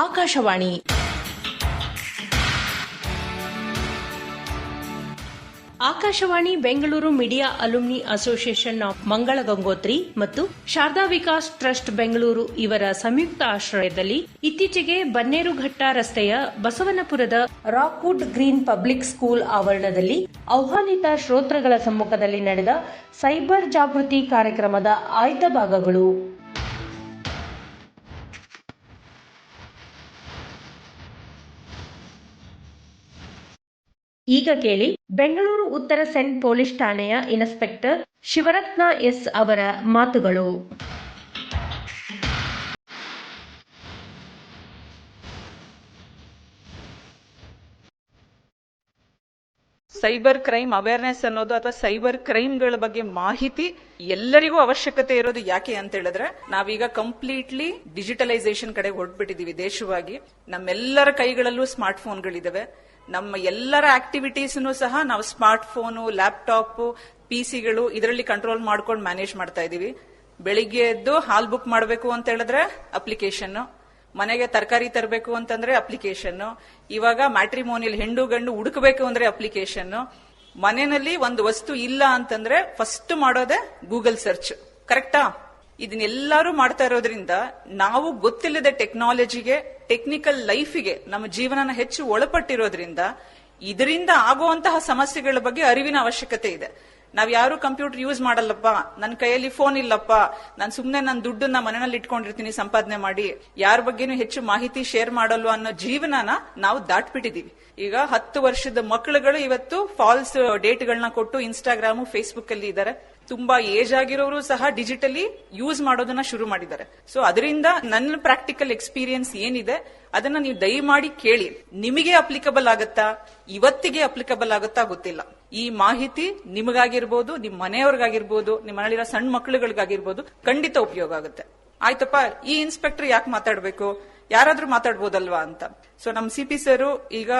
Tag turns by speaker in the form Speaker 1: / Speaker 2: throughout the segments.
Speaker 1: Akashvani. Akashvani Bengaluru media alumni association of Mangala Gangotri ಮತ್ತು Sharada Vikas trust Bengaluru ಇವರ ಸಂಯುಕ್ತ ಆಶ್ರಯದಲ್ಲಿ ಇತ್ತೀಚೆಗೆ ಬನ್ನೇರುಘಟ್ಟ ರಸ್ತೆಯ ಬಸವನಪುರದ ರಾಕ್ವುಡ್ ಗ್ರೀನ್ ಪಬ್ಲಿಕ್ ಸ್ಕೂಲ್ ಆವರಣದಲ್ಲಿ ಆಹ್ವಾನಿತ ಶ್ರೋತೃಗಳ ಸಮ್ಮುಖದಲ್ಲಿ ನಡೆದ ಸೈಬರ್ ಜಾಗೃತಿ ಕಾರ್ಯಕ್ರಮದ ಆಯ್ದ ಭಾಗಗಳು. ಈಗ ಕೇಳಿ, ಬೆಂಗಳೂರು ಉತ್ತರ ಸೆಂಟ್ ಪೊಲೀಸ್ ಠಾಣೆಯ ಇನ್ಸ್ಪೆಕ್ಟರ್ ಶಿವರತ್ನ ಎಸ್ ಅವರ ಮಾತುಗಳು.
Speaker 2: ಸೈಬರ್ ಕ್ರೈಮ್ ಅವೇರ್ನೆಸ್ ಅನ್ನೋದು ಅಥವಾ ಸೈಬರ್ ಕ್ರೈಮ್ಗಳ ಬಗ್ಗೆ ಮಾಹಿತಿ ಎಲ್ಲರಿಗೂ ಅವಶ್ಯಕತೆ ಇರೋದು ಯಾಕೆ ಅಂತ ಹೇಳಿದ್ರೆ, ನಾವೀಗ ಕಂಪ್ಲೀಟ್ಲಿ ಡಿಜಿಟಲೈಸೇಷನ್ ಕಡೆ ಹೊರಟ್ಬಿಟ್ಟಿದೀವಿ ದೇಶವಾಗಿ. ನಮ್ಮೆಲ್ಲರ ಕೈಗಳಲ್ಲೂ ಸ್ಮಾರ್ಟ್ ಫೋನ್ಗಳಿದಾವೆ ನಮ್ಮ ಎಲ್ಲರ ಆಕ್ಟಿವಿಟೀಸ್ ಸಹ ನಾವು ಸ್ಮಾರ್ಟ್ ಫೋನು ಲ್ಯಾಪ್ಟಾಪ್ ಪಿಸಿಗಳು ಇದರಲ್ಲಿ ಕಂಟ್ರೋಲ್ ಮಾಡ್ಕೊಂಡು ಮ್ಯಾನೇಜ್ ಮಾಡ್ತಾ ಇದೀವಿ ಬೆಳಿಗ್ಗೆ ಎದ್ದು ಹಾಲ್ ಬುಕ್ ಮಾಡಬೇಕು ಅಂತ ಹೇಳಿದ್ರೆ ಅಪ್ಲಿಕೇಶನ್ ಮನೆಗೆ ತರಕಾರಿ ತರಬೇಕು ಅಂತಂದ್ರೆ ಅಪ್ಲಿಕೇಶನ್ ಇವಾಗ ಮ್ಯಾಟ್ರಿಮೋನಿಯಲ್ ಹೆಂಡು ಗಂಡು ಹುಡುಕಬೇಕು ಅಂದ್ರೆ ಅಪ್ಲಿಕೇಶನ್ ಮನೆಯಲ್ಲಿ ಒಂದು ವಸ್ತು ಇಲ್ಲ ಅಂತಂದ್ರೆ ಫಸ್ಟ್ ಮಾಡೋದೇ ಗೂಗಲ್ ಸರ್ಚ್ ಕರೆಕ್ಟಾ ಇದನ್ನೆಲ್ಲರೂ ಮಾಡ್ತಾ ಇರೋದ್ರಿಂದ ನಾವು ಗೊತ್ತಿಲ್ಲದ ಟೆಕ್ನಾಲಜಿಗೆ, ಟೆಕ್ನಿಕಲ್ ಲೈಫಿಗೆ ನಮ್ಮ ಜೀವನನ ಹೆಚ್ಚು ಒಳಪಟ್ಟಿರೋದ್ರಿಂದ ಇದರಿಂದ ಆಗುವಂತಹ ಸಮಸ್ಯೆಗಳ ಬಗ್ಗೆ ಅರಿವಿನ ಅವಶ್ಯಕತೆ ಇದೆ. ನಾವ್ ಯಾರು ಕಂಪ್ಯೂಟರ್ ಯೂಸ್ ಮಾಡಲ್ಲಪ್ಪ ನನ್ನ ಕೈಯಲ್ಲಿ ಫೋನ್ ಇಲ್ಲಪ್ಪ, ನಾನು ಸುಮ್ನೆ ನನ್ನ ದುಡ್ಡನ್ನ ಮನೆಯಲ್ಲಿ ಇಟ್ಕೊಂಡಿರ್ತೀನಿ ಸಂಪಾದನೆ ಮಾಡಿ, ಯಾರ ಬಗ್ಗೆನೂ ಹೆಚ್ಚು ಮಾಹಿತಿ ಶೇರ್ ಮಾಡಲ್ಲ ಅನ್ನೋ ಜೀವನನ ನಾವು ದಾಟ್ಬಿಟ್ಟಿದೀವಿ. ಈಗ ಹತ್ತು ವರ್ಷದ ಮಕ್ಕಳುಗಳು ಇವತ್ತು ಫಾಲ್ಸ್ ಡೇಟ್ಗಳನ್ನ ಕೊಟ್ಟು ಇನ್ಸ್ಟಾಗ್ರಾಮು ಫೇಸ್ಬುಕ್ ಅಲ್ಲಿ ಇದ್ದಾರೆ ತುಂಬಾ ಏಜ್ ಆಗಿರೋರು ಸಹ ಡಿಜಿಟಲಿ ಯೂಸ್ ಮಾಡೋದನ್ನ ಶುರು ಮಾಡಿದ್ದಾರೆ. ಸೊ ಅದರಿಂದ ನನ್ನ ಪ್ರಾಕ್ಟಿಕಲ್ ಎಕ್ಸ್ಪೀರಿಯನ್ಸ್ ಏನಿದೆ, ಅದನ್ನ ನೀವು ದಯಮಾಡಿ ಕೇಳಿ. ನಿಮಗೆ ಅಪ್ಲಿಕಬಲ್ ಆಗತ್ತಾ? ಇವತ್ತಿಗೆ ಅಪ್ಲಿಕಬಲ್ ಆಗುತ್ತಾ ಗೊತ್ತಿಲ್ಲ. ಈ ಮಾಹಿತಿ ನಿಮಗಾಗಿರ್ಬೋದು, ನಿಮ್ ಮನೆಯವ್ರಿಗಾಗಿರ್ಬೋದು ನಿಮ್ಮ ಮನೆಯಲ್ಲಿರೋ ಸಣ್ಣ ಮಕ್ಕಳುಗಳಿಗಾಗಿರ್ಬೋದು ಖಂಡಿತ ಉಪಯೋಗ ಆಗುತ್ತೆ. ಆಯ್ತಪ್ಪ, ಈ ಇನ್ಸ್ಪೆಕ್ಟರ್ ಯಾಕೆ ಮಾತಾಡ್ಬೇಕು? ಯಾರಾದ್ರೂ ಮಾತಾಡ್ಬೋದಲ್ವಾ ಅಂತ. ಸೊ ನಮ್ ಸಿಪಿ ಸರ್ ಈಗ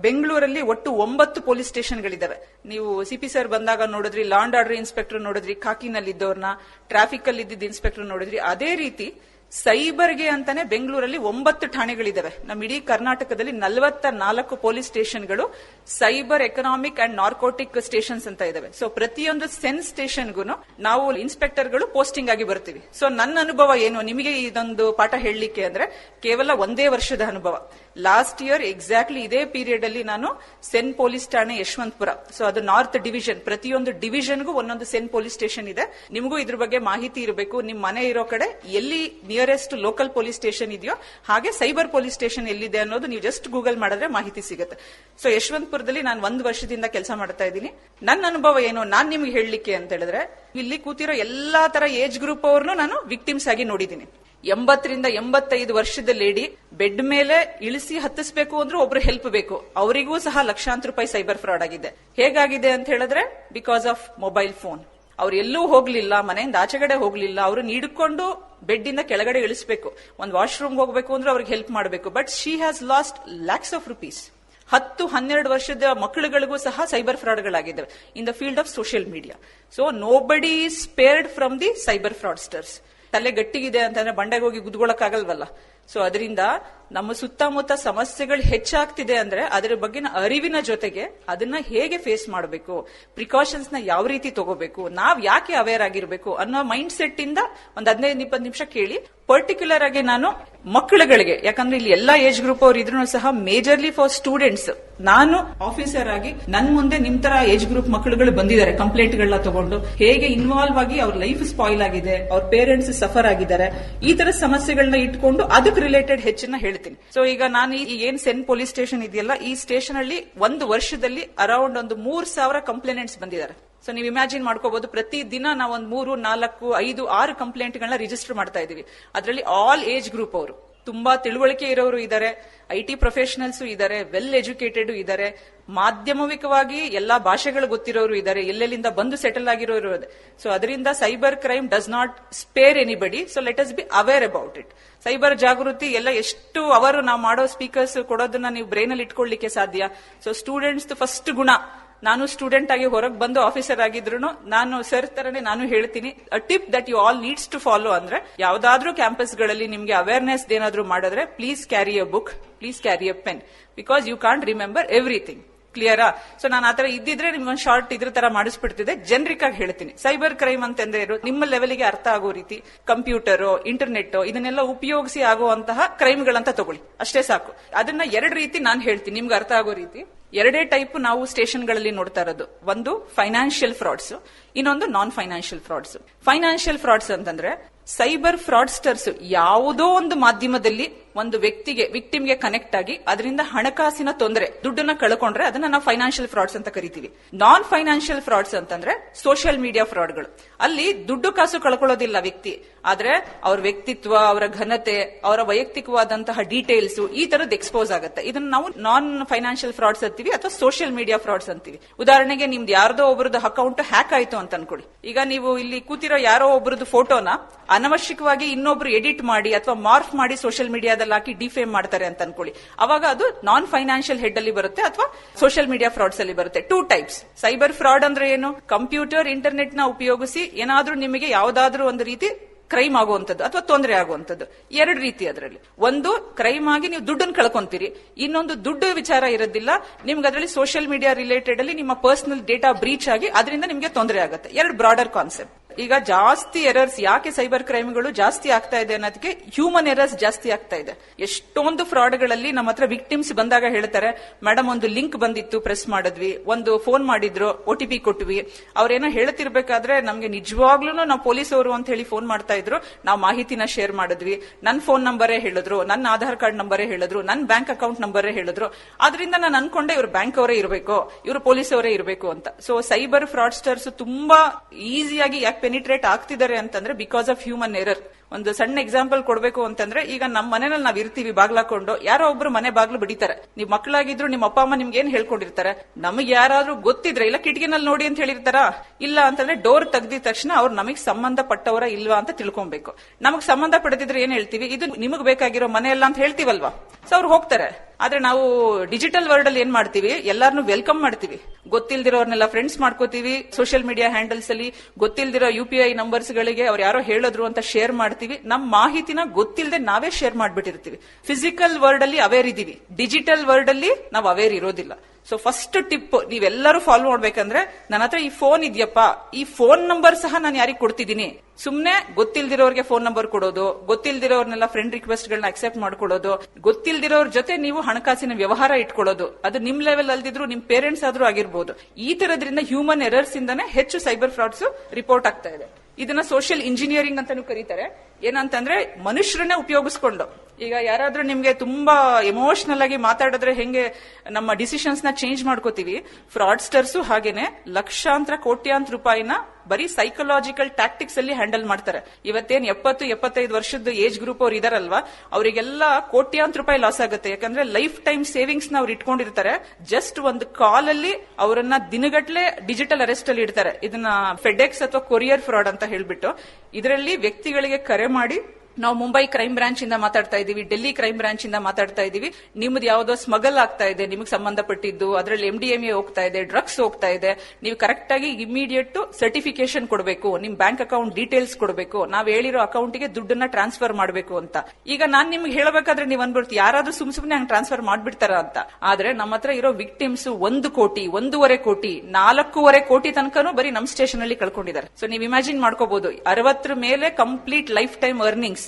Speaker 2: ಬೆಂಗಳೂರಲ್ಲಿ ಒಟ್ಟು ಒಂಬತ್ತು ಪೊಲೀಸ್ ಸ್ಟೇಷನ್ಗಳಿದಾವೆ. ನೀವು ಸಿಪಿ ಸರ್ ಬಂದಾಗ ನೋಡಿದ್ರಿ ಲಾ ಅಂಡ್ ಆರ್ಡರ್ ಇನ್ಸ್ಪೆಕ್ಟರ್ ನೋಡಿದ್ರಿ ಕಾಕಿನಲ್ಲಿ ಇದ್ದವ್ರನ್ನ ಟ್ರಾಫಿಕ್ ಅಲ್ಲಿ ಇದ್ದಿದ್ದ ಇನ್ಸ್ಪೆಕ್ಟರ್ ನೋಡಿದ್ರಿ. ಅದೇ ರೀತಿ ಸೈಬರ್ಗೆ ಅಂತಾನೆ ಬೆಂಗಳೂರಲ್ಲಿ ಒಂಬತ್ತು ಠಾಣೆಗಳಿದಾವೆ. ನಮ್ಮ ಇಡೀ ಕರ್ನಾಟಕದಲ್ಲಿ ನಲವತ್ತ ನಾಲ್ಕು police ಸ್ಟೇಷನ್ಗಳು cyber economic and narcotic stations ಅಂತ ಇದಾವೆ. ಸೊ ಪ್ರತಿಯೊಂದು ಸೆನ್ಸ್ ಸ್ಟೇಷನ್ಗೂ ನಾವು ಇನ್ಸ್ಪೆಕ್ಟರ್ಗಳು ಪೋಸ್ಟಿಂಗ್ ಆಗಿ ಬರ್ತೀವಿ. ಸೊ ನನ್ನ ಅನುಭವ ಏನು? ನಿಮಗೆ ಇದೊಂದು ಪಾಠ ಹೇಳಲಿಕ್ಕೆ ಅಂದ್ರೆ ಕೇವಲ ಒಂದೇ ವರ್ಷದ ಅನುಭವ. ಲಾಸ್ಟ್ ಇಯರ್ ಎಕ್ಸಾಕ್ಟ್ಲಿ ಇದೇ ಪೀರಿಯಡ್ ಅಲ್ಲಿ ನಾನು ಸೆನ್ ಪೊಲೀಸ್ ಠಾಣೆ ಯಶವಂತಪುರ. ಸೊ ಅದು ನಾರ್ತ್ ಡಿವಿಷನ್ ಪ್ರತಿಯೊಂದು ಡಿವಿಷನ್ಗೂ ಒಂದೊಂದು ಸೆನ್ ಪೊಲೀಸ್ ಸ್ಟೇಷನ್ ಇದೆ. ನಿಮಗೂ ಇದ್ರ ಬಗ್ಗೆ ಮಾಹಿತಿ ಇರಬೇಕು. ನಿಮ್ ಮನೆ ಇರೋ ಕಡೆ ಎಲ್ಲಿ ನಿಯರೆಸ್ಟ್ ಲೋಕಲ್ ಪೊಲೀಸ್ ಸ್ಟೇಷನ್ ಇದೆಯೋ ಹಾಗೆ ಸೈಬರ್ ಪೊಲೀಸ್ ಸ್ಟೇಷನ್ ಎಲ್ಲಿದೆ ಅನ್ನೋದು ನೀವು ಜಸ್ಟ್ ಗೂಗಲ್ ಮಾಡಿದ್ರೆ ಮಾಹಿತಿ ಸಿಗುತ್ತೆ. ಸೊ ಯಶವಂತಪುರದಲ್ಲಿ ನಾನು ಒಂದು ವರ್ಷದಿಂದ ಕೆಲಸ ಮಾಡ್ತಾ ಇದ್ದೀನಿ. ನನ್ನ ಅನುಭವ ಏನು? ನಾನು ನಿಮ್ಗೆ ಹೇಳಲಿಕ್ಕೆ ಅಂತ ಹೇಳಿದ್ರೆ, ಇಲ್ಲಿ ಕೂತಿರೋ ಎಲ್ಲಾ ತರ ಏಜ್ ಗ್ರೂಪ್ ಅವ್ರನ್ನು ನಾನು ವಿಕ್ಟಿಮ್ಸ್ ಆಗಿ ನೋಡಿದ್ದೀನಿ. ಎಂಬತ್ತರಿಂದ ಎಂಬತ್ತೈದು ವರ್ಷದ ಲೇಡಿ ಬೆಡ್ ಮೇಲೆ ಇಳಿಸಿ ಹತ್ತಿಸ್ಬೇಕು ಅಂದ್ರೆ ಒಬ್ರು ಹೆಲ್ಪ್ ಬೇಕು. ಅವರಿಗೂ ಸಹ ಲಕ್ಷಾಂತರ ರೂಪಾಯಿ ಸೈಬರ್ ಫ್ರಾಡ್ ಆಗಿದೆ. ಹೇಗಾಗಿದೆ ಅಂತ ಹೇಳಿದ್ರೆ ಬಿಕಾಸ್ ಆಫ್ ಮೊಬೈಲ್ ಫೋನ್ ಅವ್ರು ಎಲ್ಲೂ ಹೋಗ್ಲಿಲ್ಲ, ಮನೆಯಿಂದ ಆಚೆಗಡೆ ಹೋಗ್ಲಿಲ್ಲ, ಅವರು ನೀಡಿಕೊಂಡು ಬೆಡ್ ಇಂದ ಕೆಳಗಡೆ ಇಳಿಸಬೇಕು. ಒಂದು ವಾಶ್ರೂಮ್ ಹೋಗಬೇಕು ಅಂದ್ರೆ ಅವ್ರಿಗೆ ಹೆಲ್ಪ್ ಮಾಡಬೇಕು. But she has lost lakhs of rupees ಹತ್ತು, ಹನ್ನೆರಡು ವರ್ಷದ ಮಕ್ಕಳುಗಳಿಗೂ ಸಹ cyber ಫ್ರಾಡ್ಗಳಾಗಿದ್ದಾವೆ in the field of social media so nobody spared from the cyber fraudsters ತಲೆ ಗಟ್ಟಿಗಿದೆ ಅಂತಂದ್ರೆ ಬಂಡೆಗೆ ಹೋಗಿ ಗುದ್ಗೊಳಕ್ಕಾಗಲ್ವಲ್ಲ ಸೊ ಅದರಿಂದ ನಮ್ಮ ಸುತ್ತಮುತ್ತ ಸಮಸ್ಯೆಗಳು ಹೆಚ್ಚಾಗ್ತಿದೆ ಅಂದ್ರೆ ಅದರ ಬಗ್ಗಿನ ಅರಿವಿನ ಜೊತೆಗೆ ಅದನ್ನ ಹೇಗೆ ಫೇಸ್ ಮಾಡಬೇಕು? ಪ್ರಿಕಾಷನ್ಸ್ನ ಯಾವ ರೀತಿ ತಗೋಬೇಕು? ನಾವ್ ಯಾಕೆ ಅವೇರ್ ಆಗಿರ್ಬೇಕು? ಅನ್ನೋ ಮೈಂಡ್ ಸೆಟ್ ಇಂದ ಒಂದ್ ಹದಿನೈದು, ಇಪ್ಪತ್ತು ನಿಮಿಷ ಕೇಳಿ. ಪರ್ಟಿಕ್ಯುಲರ್ ಆಗಿ ನಾನು ಮಕ್ಕಳುಗಳಿಗೆ, ಯಾಕಂದ್ರೆ ಇಲ್ಲಿ ಎಲ್ಲಾ ಏಜ್ ಗ್ರೂಪ್ ಅವ್ರು ಇದ್ರು ಸಹ ಮೇಜರ್ಲಿ ಫಾರ್ ಸ್ಟೂಡೆಂಟ್ಸ್ ನಾನು ಆಫೀಸರ್ ಆಗಿ ನನ್ ಮುಂದೆ ನಿಮ್ ತರ ಏಜ್ ಗ್ರೂಪ್ ಮಕ್ಕಳುಗಳು ಬಂದಿದ್ದಾರೆ ಕಂಪ್ಲೇಂಟ್ ಗಳನ್ನ ತಗೊಂಡು. ಹೇಗೆ ಇನ್ವಾಲ್ವ್ ಆಗಿ ಅವ್ರ ಲೈಫ್ ಸ್ಪಾಯ್ಲ್ ಆಗಿದೆ, ಅವ್ರ ಪೇರೆಂಟ್ಸ್ ಸಫರ್ ಆಗಿದ್ದಾರೆ, ಈ ತರ ಸಮಸ್ಯೆಗಳನ್ನ ಇಟ್ಕೊಂಡು ಅದಕ್ಕೆ ರಿಲೇಟೆಡ್ ಹೆಚ್ಚನ್ನ ಹೇಳ್ತೀನಿ. ಸೊ ಈಗ ನಾನು ಈ ಏನ್ ಸೆನ್ ಪೊಲೀಸ್ ಸ್ಟೇಷನ್ ಇದೆಯಲ್ಲ, ಈ ಸ್ಟೇಷನ್ ಅಲ್ಲಿ ಒಂದು ವರ್ಷದಲ್ಲಿ ಅರೌಂಡ್ ಒಂದು ಮೂರ್ ಸಾವಿರ ಕಂಪ್ಲೇಂಟ್ಸ್ ಬಂದಿದ್ದಾರೆ. ಸೊ ನೀವು ಇಮ್ಯಾಜಿನ್ ಮಾಡ್ಕೋಬಹುದು ಪ್ರತಿ ದಿನ ನಾವು ಒಂದು ಮೂರು, ನಾಲ್ಕು, ಐದು, ಆರು ಕಂಪ್ಲೇಂಟ್ ಗಳನ್ನ ರಿಜಿಸ್ಟರ್ ಮಾಡ್ತಾ ಇದೀವಿ. ಅದರಲ್ಲಿ ಆಲ್ ಏಜ್ ಗ್ರೂಪ್ ಅವರು. ತುಂಬಾ ತಿಳುವಳಿಕೆ ಇರೋರು ಇದ್ದಾರೆ ಐ ಟಿ ಪ್ರೊಫೆಷನಲ್ಸ್ ಇದ್ದಾರೆ ವೆಲ್ ಎಜುಕೇಟೆಡ್ ಇದ್ದಾರೆ ಮಾಧ್ಯಮಿಕವಾಗಿ ಎಲ್ಲಾ ಭಾಷೆಗಳು ಗೊತ್ತಿರೋರು ಇದ್ದಾರೆ ಎಲ್ಲೆಲ್ಲಿಂದ ಬಂದು ಸೆಟಲ್ ಆಗಿರೋರು ಸೊ ಅದರಿಂದ cyber crime does not spare anybody so let us be aware about it cyber ಜಾಗೃತಿ ಎಲ್ಲ ಎಷ್ಟು ಅವರು ನಾವು ಮಾಡೋ ಸ್ಪೀಕರ್ಸ್ ಕೊಡೋದನ್ನ ನೀವು ಬ್ರೈನ್ ಅಲ್ಲಿ ಇಟ್ಕೊಳ್ಳಿಕ್ಕೆ ಸಾಧ್ಯ? ಸೊ ಸ್ಟೂಡೆಂಟ್ಸ್ ಫಸ್ಟ್ ಗುಣ ನಾನು ಸ್ಟೂಡೆಂಟ್ ಆಗಿ ಹೊರಗೆ ಬಂದು ಆಫೀಸರ್ ಆಗಿದ್ರು ನಾನು ಸರ್ ತರನೇ ನಾನು ಹೇಳ್ತೀನಿ. Tip that you all needs to follow ಅಂದ್ರೆ ಯಾವ್ದಾದ್ರೂ ಕ್ಯಾಂಪಸ್ಗಳಲ್ಲಿ ನಿಮ್ಗೆ ಅವೇರ್ನೆಸ್ ಏನಾದ್ರೂ ಮಾಡಿದ್ರೆ please carry a book please carry a pen because you can't remember everything ಕ್ಲಿಯರಾ ಸೊ ನಾನು ಆತರ ಇದ್ದಿದ್ರೆ ನಿಮ್ಗೊಂದು ಶಾರ್ಟ್ ಇದ್ರ ತರ ಮಾಡಿಸ್ಬಿಡ್ತಿದೆ ಜನರಿಕ್ ಆಗಿ ಹೇಳ್ತೀನಿ. ಸೈಬರ್ ಕ್ರೈಮ್ ಅಂತಂದ್ರೆ ನಿಮ್ಮ ಲೆವೆಲ್ಗೆ ಅರ್ಥ ಆಗೋ ರೀತಿ ಕಂಪ್ಯೂಟರ್ ಇಂಟರ್ನೆಟ್ ಇದನ್ನೆಲ್ಲ ಉಪಯೋಗಿಸಿ ಆಗುವಂತಹ ಕ್ರೈಮ್ಗಳಂತ ತಗೊಳ್ಳಿ. ಅಷ್ಟೇ ಸಾಕು. ಅದನ್ನ ಎರಡು ರೀತಿ ನಾನು ಹೇಳ್ತೀನಿ. ನಿಮ್ಗೆ ಅರ್ಥ ಆಗೋ ರೀತಿ. ಎರಡೇ ಟೈಪ್ ನಾವು ಸ್ಟೇಷನ್ಗಳಲ್ಲಿ ನೋಡ್ತಾ ಇರೋದು. ಒಂದು ಫೈನಾನ್ಷಿಯಲ್ ಫ್ರಾಡ್ಸ್ ಇನ್ನೊಂದು non financial frauds financial frauds ಅಂತಂದ್ರೆ ಸೈಬರ್ ಫ್ರಾಡ್ಸ್ಟರ್ಸ್ ಯಾವುದೋ ಒಂದು ಮಾಧ್ಯಮದಲ್ಲಿ ಒಂದು ವ್ಯಕ್ತಿಗೆ ವಿಕ್ಟಿಮ್ಗೆ ಕನೆಕ್ಟ್ ಆಗಿ ಅದರಿಂದ ಹಣಕಾಸಿನ ತೊಂದರೆ, ದುಡ್ಡನ್ನ ಕಳ್ಕೊಂಡ್ರೆ ಅದನ್ನ ನಾವು ಫೈನಾನ್ಷಿಯಲ್ ಫ್ರಾಡ್ಸ್ ಅಂತ ಕರಿತೀವಿ. ನಾನ್ ಫೈನಾನ್ಷಿಯಲ್ ಫ್ರಾಡ್ಸ್ ಅಂತಂದ್ರೆ ಸೋಷಿಯಲ್ ಮೀಡಿಯಾ ಫ್ರಾಡ್ಗಳು ಅಲ್ಲಿ ದುಡ್ಡು ಕಾಸು ಕಳ್ಕೊಳ್ಳೋದಿಲ್ಲ ವ್ಯಕ್ತಿ. ಆದ್ರೆ ಅವ್ರ ವ್ಯಕ್ತಿತ್ವ, ಅವರ ಘನತೆ, ಅವರ ವೈಯಕ್ತಿಕವಾದಂತಹ ಡೀಟೇಲ್ಸ್ ಈ ತರದ್ ಎಕ್ಸ್ಪೋಸ್ ಆಗುತ್ತೆ. ಇದನ್ನ ನಾವು ನಾನ್ ಫೈನಾನ್ಷಿಯಲ್ ಫ್ರಾಡ್ಸ್ ಅಂತೀವಿ ಅಥವಾ ಸೋಷಿಯಲ್ ಮೀಡಿಯಾ ಫ್ರಾಡ್ಸ್ ಅಂತೀವಿ. ಉದಾಹರಣೆಗೆ ನಿಮ್ದು ಯಾರ್ದೋ ಒಬ್ರದ್ದು ಅಕೌಂಟ್ ಹ್ಯಾಕ್ ಆಯ್ತು ಅಂತ ಅನ್ಕೊಳ್ಳಿ. ಈಗ ನೀವು ಇಲ್ಲಿ ಕೂತಿರೋ ಯಾರೋ ಒಬ್ರದ್ದು ಫೋಟೋನ ಅನವಶ್ಯಕವಾಗಿ ಇನ್ನೊಬ್ರು ಎಡಿಟ್ ಮಾಡಿ ಅಥವಾ ಮಾರ್ಫ್ ಮಾಡಿ ಸೋಷಿಯಲ್ ಮೀಡಿಯಾದಲ್ಲಿ ಹಾಕಿ ಡಿಫೇಮ್ ಮಾಡ್ತಾರೆ ಅಂತ ಅನ್ಕೊಳ್ಳಿ. ಅವಾಗ ಅದು ನಾನ್ ಫೈನಾನ್ಷಿಯಲ್ ಹೆಡ್ ಅಲ್ಲಿ ಬರುತ್ತೆ ಅಥವಾ ಸೋಷಿಯಲ್ ಮೀಡಿಯಾ ಫ್ರಾಡ್ಸ್ ಅಲ್ಲಿ ಬರುತ್ತೆ. ಟೂ ಟೈಪ್ಸ್ ಸೈಬರ್ ಫ್ರಾಡ್ ಅಂದ್ರೆ ಏನು? ಕಂಪ್ಯೂಟರ್ ಇಂಟರ್ನೆಟ್ನ ಉಪಯೋಗಿಸಿ ಏನಾದ್ರೂ ನಿಮಗೆ ಯಾವ್ದಾದ್ರೂ ಒಂದು ರೀತಿ ಕ್ರೈಮ್ ಆಗುವಂಥದ್ದು ಅಥವಾ ತೊಂದರೆ ಆಗುವಂಥದ್ದು. ಎರಡು ರೀತಿ ಅದರಲ್ಲಿ. ಒಂದು ಕ್ರೈಮ್ ಆಗಿ ನೀವು ದುಡ್ಡನ್ನು ಕಳ್ಕೊಂತೀರಿ. ಇನ್ನೊಂದು, ದುಡ್ಡು ವಿಚಾರ ಇರೋದಿಲ್ಲ. ನಿಮ್ಗೆ ಅದರಲ್ಲಿ ಸೋಷಿಯಲ್ ಮೀಡಿಯಾ ರಿಲೇಟೆಡ್ ಅಲ್ಲಿ ನಿಮ್ಮ ಪರ್ಸನಲ್ ಡೇಟಾ ಬ್ರೀಚ್ ಆಗಿ ಅದರಿಂದ ನಿಮಗೆ ತೊಂದರೆ ಆಗುತ್ತೆ. ಎರಡು ಬ್ರಾಡರ್ ಕಾನ್ಸೆಪ್ಟ್ ಈಗ ಜಾಸ್ತಿ ಎರರ್ಸ್ ಯಾಕೆ ಸೈಬರ್ ಕ್ರೈಮ್ಗಳು ಜಾಸ್ತಿ ಆಗ್ತಾ ಇದೆ ಅನ್ನೋದಕ್ಕೆ ಹ್ಯೂಮನ್ ಎರರ್ಸ್ ಜಾಸ್ತಿ ಆಗ್ತಾ ಇದೆ. ಎಷ್ಟೊಂದು ಫ್ರಾಡ್ಗಳಲ್ಲಿ ನಮ್ಮ ಹತ್ರ ವಿಕ್ಟಿಮ್ಸ್ ಬಂದಾಗ ಹೇಳ್ತಾರೆ ಮೇಡಮ್ ಒಂದು ಲಿಂಕ್ ಬಂದಿತ್ತು ಪ್ರೆಸ್ ಮಾಡಿದ್ವಿ. ಒಂದು ಫೋನ್ ಮಾಡಿದ್ರು ಒ ಟಿ ಪಿ ಕೊಟ್ವಿ. ಅವ್ರೇನೋ ಹೇಳ್ತಿರ್ಬೇಕಾದ್ರೆ, ನಮ್ಗೆ ನಿಜವಾಗ್ಲೂ ನಾವು ಪೊಲೀಸ್ ಅವರು ಅಂತ ಹೇಳಿ ಫೋನ್ ಮಾಡ್ತಾ ಇದ್ರು. ನಾವು ಮಾಹಿತಿನ ಶೇರ್ ಮಾಡಿದ್ವಿ. ನನ್ನ ಫೋನ್ ನಂಬರೇ ಹೇಳಿದ್ರು ನನ್ನ ಆಧಾರ್ ಕಾರ್ಡ್ ನಂಬರೇ ಹೇಳಿದ್ರು ನನ್ನ ಬ್ಯಾಂಕ್ ಅಕೌಂಟ್ ನಂಬರೇ ಹೇಳಿದ್ರು. ಅದರಿಂದ ನಾನು ಅನ್ಕೊಂಡೆ ಇವ್ರು ಬ್ಯಾಂಕ್ ಅವರೇ ಇರಬೇಕು, ಇವರು ಪೊಲೀಸ್ ಅವರೇ ಇರಬೇಕು ಅಂತ. ಸೊ ಸೈಬರ್ ಫ್ರಾಡ್ಸ್ಟರ್ಸ್ ತುಂಬಾ ಈಸಿಯಾಗಿ ಯಾಕೆ ಪೆನಿಟ್ರೇಟ್ ಆಗ್ತಿದ್ದಾರೆ ಅಂತಂದ್ರೆ ಬಿಕಾಸ್ ಆಫ್ ಹ್ಯೂಮನ್ ಎರರ್ ಒಂದು ಸಣ್ಣ ಎಕ್ಸಾಂಪಲ್ ಕೊಡಬೇಕು ಅಂತಂದ್ರೆ, ಈಗ ನಮ್ಮ ಮನೆಯಲ್ಲಿ ನಾವ್ ಇರ್ತೀವಿ ಬಾಗ್ಲಾಕೊಂಡು, ಯಾರೋ ಒಬ್ರು ಮನೆ ಬಾಗ್ಲು ಬಿಡಿತಾರೆ. ನೀವ್ ಮಕ್ಕಳಾಗಿದ್ರು ನಿಮ್ಮ ಅಪ್ಪ ಅಮ್ಮ ನಿಮ್ಗೆ ಏನ್ ಹೇಳ್ಕೊಂಡಿರ್ತಾರೆ? ನಮಗೆ ಯಾರಾದ್ರೂ ಗೊತ್ತಿದ್ರೆ, ಇಲ್ಲ ಕಿಟಕಿನಲ್ಲಿ ನೋಡಿ ಅಂತ ಹೇಳಿರ್ತಾರ? ಇಲ್ಲ ಅಂತಂದ್ರೆ ಡೋರ್ ತೆಗ್ದಿದ ತಕ್ಷಣ ಅವ್ರು ನಮಗ್ ಸಂಬಂಧಪಟ್ಟವರ ಇಲ್ವಾ ಅಂತ ತಿಳ್ಕೊಬೇಕು. ನಮಗ್ ಸಂಬಂಧ ಪಡೆದಿದ್ರೆ ಏನ್ ಹೇಳ್ತೀವಿ? ಇದು ನಿಮಗ್ ಬೇಕಾಗಿರೋ ಮನೆ ಎಲ್ಲ ಅಂತ ಹೇಳ್ತೀವಲ್ವಾ? ಸೊ ಅವ್ರು ಹೋಗ್ತಾರೆ. ಆದ್ರೆ ನಾವು ಡಿಜಿಟಲ್ ವರ್ಲ್ಡ್ ಅಲ್ಲಿ ಏನ್ ಮಾಡ್ತೀವಿ? ಎಲ್ಲಾರನ್ನು ವೆಲ್ಕಮ್ ಮಾಡ್ತೀವಿ. ಗೊತ್ತಿಲ್ದಿರೋರ್ನೆಲ್ಲ ಫ್ರೆಂಡ್ಸ್ ಮಾಡ್ಕೋತೀವಿ. ಸೋಷಿಯಲ್ ಮೀಡಿಯಾ ಹ್ಯಾಂಡಲ್ಸ್ ಅಲ್ಲಿ ಗೊತ್ತಿಲ್ದಿರೋ ಯು ಪಿ ಐ ನಂಬರ್ಸ್ ಗಳಿಗೆ ಅವ್ರು ಯಾರೋ ಹೇಳಿದ್ರು ಅಂತ ಶೇರ್ ಮಾಡ್ತೀವಿ. ನಮ್ಮ ಮಾಹಿತಿನ ಗೊತ್ತಿಲ್ಲದೆ ನಾವೇ ಶೇರ್ ಮಾಡ್ಬಿಟ್ಟಿರ್ತೀವಿ. ಫಿಸಿಕಲ್ ವರ್ಲ್ಡ್ ಅಲ್ಲಿ ಅವೇರ್ ಇದೀವಿ. ಡಿಜಿಟಲ್ ವರ್ಲ್ಡ್ ಅಲ್ಲಿ ನಾವು ಅವೇರ್ ಇರೋದಿಲ್ಲ. ಸೊ ಫಸ್ಟ್ ಟಿಪ್ ನೀವೆಲ್ಲರೂ ಫಾಲೋ ಮಾಡ್ಬೇಕಂದ್ರೆ, ನನ್ನ ಹತ್ರ ಈ ಫೋನ್ ಇದೆಯಪ್ಪ. ಈ ಫೋನ್ ನಂಬರ್ ಸಹ ನಾನು ಯಾರಿಗೆ ಕೊಡ್ತಿದ್ದೀನಿ? ಸುಮ್ನೆ ಗೊತ್ತಿಲ್ದಿರೋರಿಗೆ ಫೋನ್ ನಂಬರ್ ಕೊಡೋದು, ಗೊತ್ತಿಲ್ದಿರೋರ್ನೆಲ್ಲ ಫ್ರೆಂಡ್ ರಿಕ್ವೆಸ್ಟ್ ಗಳನ್ನ ಅಕ್ಸೆಪ್ಟ್ ಮಾಡ್ಕೊಡೋದು ಗೊತ್ತಿಲ್ದಿರೋರ್ ಜೊತೆ ನೀವು ಹಣಕಾಸಿನ ವ್ಯವಹಾರ ಇಟ್ಕೊಳ್ಳೋದು. ಅದು ನಿಮ್ ಲೆವೆಲ್ ಅಲ್ದಿದ್ರು, ನಿಮ್ ಪೇರೆಂಟ್ಸ್ ಆದ್ರೂ ಆಗಿರ್ಬೋದು. ಈ ತರದ್ರಿಂದ ಹ್ಯೂಮನ್ ಎರರ್ಸ್ ಇಂದಾನೆ ಹೆಚ್ಚು ಸೈಬರ್ ಫ್ರಾಡ್ಸ್ ರಿಪೋರ್ಟ್ ಆಗ್ತಾ ಇದೆ. ಇದನ್ನ ಸೋಷಿಯಲ್ ಇಂಜಿನಿಯರಿಂಗ್ ಅಂತಾನು ಕರೀತಾರೆ. ಏನಂತಂದ್ರೆ ಮನುಷ್ಯರನ್ನೇ ಉಪಯೋಗಿಸ್ಕೊಂಡು. ಈಗ ಯಾರಾದ್ರೂ ನಿಮ್ಗೆ ತುಂಬಾ ಎಮೋಷನಲ್ ಆಗಿ ಮಾತಾಡಿದ್ರೆ ಹೆಂಗೆ ನಮ್ಮ ಡಿಸಿಷನ್ಸ್ನ ಚೇಂಜ್ ಮಾಡ್ಕೋತೀವಿ? ಫ್ರಾಡ್ಸ್ಟರ್ಸ್ ಹಾಗೇನೆ ಲಕ್ಷಾಂತರ, ಕೋಟ್ಯಾಂತರ ರೂಪಾಯಿನ ಬರೀ ಸೈಕಲಾಜಿಕಲ್ ಟ್ಯಾಕ್ಟಿಕ್ಸ್ ಅಲ್ಲಿ ಹ್ಯಾಂಡಲ್ ಮಾಡ್ತಾರೆ. ಇವತ್ತೇನ್ ಎಪ್ಪತ್ತು, ಎಪ್ಪತ್ತೈದು ವರ್ಷದ ಏಜ್ ಗ್ರೂಪ್ ಅವ್ರು ಇದಾರಲ್ವಾ? ಅವರಿಗೆಲ್ಲ ಕೋಟ್ಯಾಂತರ ರೂಪಾಯಿ ಲಾಸ್ ಆಗುತ್ತೆ. ಯಾಕಂದ್ರೆ ಲೈಫ್ ಟೈಮ್ ಸೇವಿಂಗ್ಸ್ನ ಅವ್ರು ಇಟ್ಕೊಂಡಿರ್ತಾರೆ. ಜಸ್ಟ್ ಒಂದು ಕಾಲ್ ಅಲ್ಲಿ ಅವರನ್ನ ದಿನಗಟ್ಲೆ ಡಿಜಿಟಲ್ ಅರೆಸ್ಟ್ ಅಲ್ಲಿ ಇಡ್ತಾರೆ. ಇದನ್ನ ಫೆಡೆಕ್ಸ್ ಅಥವಾ ಕೊರಿಯರ್ ಫ್ರಾಡ್ ಅಂತ ಹೇಳ್ಬಿಟ್ಟು. ಇದರಲ್ಲಿ ವ್ಯಕ್ತಿಗಳಿಗೆ ಕರೆ ಮಾಡಿ ನಾವು ಮುಂಬೈ ಕ್ರೈಮ್ ಬ್ರಾಂಚ್ ಇಂದ ಮಾತಾಡ್ತಾ ಇದೀವಿ, ಡೆಲ್ಲಿ ಕ್ರೈಮ್ ಬ್ರಾಂಚ್ ಇಂದ ಮಾತಾಡ್ತಾ ಇದೀವಿ. ನಿಮ್ದು ಯಾವ್ದೋ ಸ್ಮಗಲ್ ಆಗ್ತಾ ಇದೆ, ನಿಮಗೆ ಸಂಬಂಧಪಟ್ಟಿದ್ದು, ಅದರಲ್ಲಿ ಎಂ ಡಿ ಎಂ ಎ ಹೋಗ್ತಾ ಇದೆ ಡ್ರಗ್ಸ್ ಹೋಗ್ತಾ ಇದೆ. ನೀವು ಕರೆಕ್ಟ್ ಆಗಿ ಇಮಿಡಿಯೇಟ್ ಸರ್ಟಿಫಿಕೇಶನ್ ಕೊಡಬೇಕು, ನಿಮ್ ಬ್ಯಾಂಕ್ ಅಕೌಂಟ್ ಡೀಟೇಲ್ಸ್ ಕೊಡಬೇಕು. ನಾವ್ ಹೇಳಿರೋ ಅಕೌಂಟ್ಗೆ ದುಡ್ಡನ್ನ ಟ್ರಾನ್ಸ್ಫರ್ ಮಾಡಬೇಕು ಅಂತ. ಈಗ ನಾನ್ ನಿಮ್ಗೆ ಹೇಳಬೇಕಾದ್ರೆ ನೀವು ಅನ್ಬಿಡ್ತೀವಿ ಯಾರಾದ್ರೂ ಸುಮ್ ಸುಮ್ನೆ ಹಂಗ್ ಟ್ರಾನ್ಸ್ಫರ್ ಮಾಡ್ಬಿಡ್ತಾರ ಅಂತ. ಆದ್ರೆ ನಮ್ಮ ಹತ್ರ ಇರೋ ವಿಕ್ಟಿಮ್ಸ್ ಒಂದು ಕೋಟಿ, ಒಂದೂವರೆ ಕೋಟಿ, ನಾಲ್ಕೂವರೆ ಕೋಟಿ ತನಕನೂ ಬರೀ ನಮ್ ಸ್ಟೇಷನ್ ಅಲ್ಲಿ ಕಳ್ಕೊಂಡಿದ್ದಾರೆ. ಸೊ ನೀವು ಇಮ್ಯಾಜಿನ್ ಮಾಡ್ಕೋಬಹುದು ಅರವತ್ತರ ಮೇಲೆ ಕಂಪ್ಲೀಟ್ ಲೈಫ್ ಟೈಮ್ ಅರ್ನಿಂಗ್ಸ್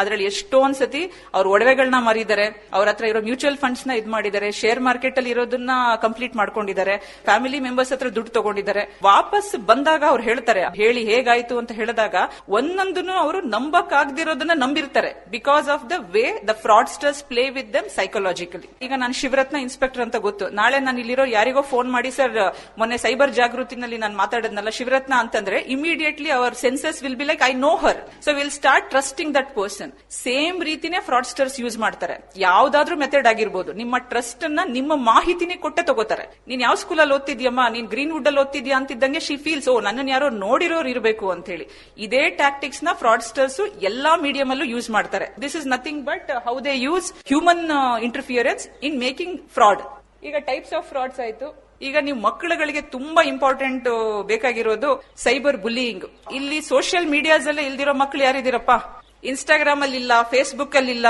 Speaker 2: ಅದ್ರಲ್ಲಿ ಎಷ್ಟೊಂದ್ ಸತಿ ಅವ್ರ ಒಡವೆಗಳನ್ನ ಮಾರಿದ್ದಾರೆ. ಅವ್ರ ಹತ್ರ ಇರೋ ಮ್ಯೂಚುವಲ್ ಫಂಡ್ಸ್ನ ಇದ್ ಮಾಡಿದ್ದಾರೆ. ಶೇರ್ ಮಾರ್ಕೆಟ್ ಅಲ್ಲಿ ಇರೋದನ್ನ ಕಂಪ್ಲೀಟ್ ಮಾಡ್ಕೊಂಡಿದ್ದಾರೆ. ಫ್ಯಾಮಿಲಿ ಮೆಂಬರ್ಸ್ ಹತ್ರ ದುಡ್ಡು ತಗೊಂಡಿದ್ದಾರೆ. ವಾಪಸ್ ಬಂದಾಗ ಅವ್ರು ಹೇಳ್ತಾರೆ, ಹೇಳಿ ಹೇಗಾಯ್ತು? ಅಂತ ಹೇಳಿದಾಗ ಒಂದೊಂದನ್ನು ಅವರು ನಂಬಕ್ ಆಗದಿರೋದನ್ನ ನಂಬಿರ್ತಾರೆ. Because of the way the fraudsters play with them psychologically ಈಗ ನಾನು ಶಿವರತ್ನ ಇನ್ಸ್ಪೆಕ್ಟರ್ ಅಂತ ಗೊತ್ತು. ನಾಳೆ ನಾನು ಇಲ್ಲಿರೋ ಯಾರಿಗೋ ಫೋನ್ ಮಾಡಿ ಸರ್, ಮೊನ್ನೆ ಸೈಬರ್ ಜಾಗೃತಿನಲ್ಲಿ ನಾನು ಮಾತಾಡೋದ್ನಲ್ಲ ಶಿವರತ್ನ ಅಂತಂದ್ರೆ immediately our senses will be like I know her so will start trusting that person same ರೀತಿನೇ ಫ್ರಾಡ್ಸ್ಟರ್ಸ್ ಯೂಸ್ ಮಾಡ್ತಾರೆ. ಯಾವ್ದಾದ್ರೂ ಮೆಥಡ್ ಆಗಿರ್ಬೋದು. ನಿಮ್ಮ ಟ್ರಸ್ಟ್ ಅನ್ನ ನಿಮ್ಮ ಮಾಹಿತಿನೇ ಕೊಟ್ಟೆ ತಗೋತಾರೆ. ನೀನ್ ಯಾವ ಸ್ಕೂಲಲ್ಲಿ ಓದ್ತಿದ್ಯಮ್ಮ? ನೀನ್ ಗ್ರೀನ್ ವುಡ್ ಅಲ್ಲಿ ಓದ್ತಿದ್ಯಾ ಅಂತಿದ್ದಂಗೆ ಶಿ ಫೀಲ್ಸ್ ಓ ನನ್ನ ಯಾರೋ ನೋಡಿರೋರು ಇರಬೇಕು ಅಂತ ಹೇಳಿ. ಇದೇ ಟ್ಯಾಕ್ಟಿಕ್ಸ್ನ ಫ್ರಾಡ್ಸ್ಟರ್ಸ್ ಎಲ್ಲಾ ಮೀಡಿಯಂ ಅಲ್ಲೂ ಯೂಸ್ ಮಾಡ್ತಾರೆ. This is nothing but how they use human interference in making fraud ಈಗ ಟೈಪ್ಸ್ ಆಫ್ ಫ್ರಾಡ್ಸ್ ಆಯ್ತು. ಈಗ ನೀವು ಮಕ್ಕಳುಗಳಿಗೆ ತುಂಬಾ ಇಂಪಾರ್ಟೆಂಟ್ ಬೇಕಾಗಿರೋದು ಸೈಬರ್ ಬುಲಿಯಿಂಗ್ ಇಲ್ಲಿ ಸೋಷಿಯಲ್ ಮೀಡಿಯಾಸ್ ಅಲ್ಲೇ ಇಲ್ದಿರೋ ಮಕ್ಕಳು ಯಾರಿದ್ದೀರಪ್ಪ? ಇನ್ಸ್ಟಾಗ್ರಾಮ್ ಅಲ್ಲಿ ಇಲ್ಲ ಫೇಸ್ಬುಕ್ ಅಲ್ಲಿ ಇಲ್ಲ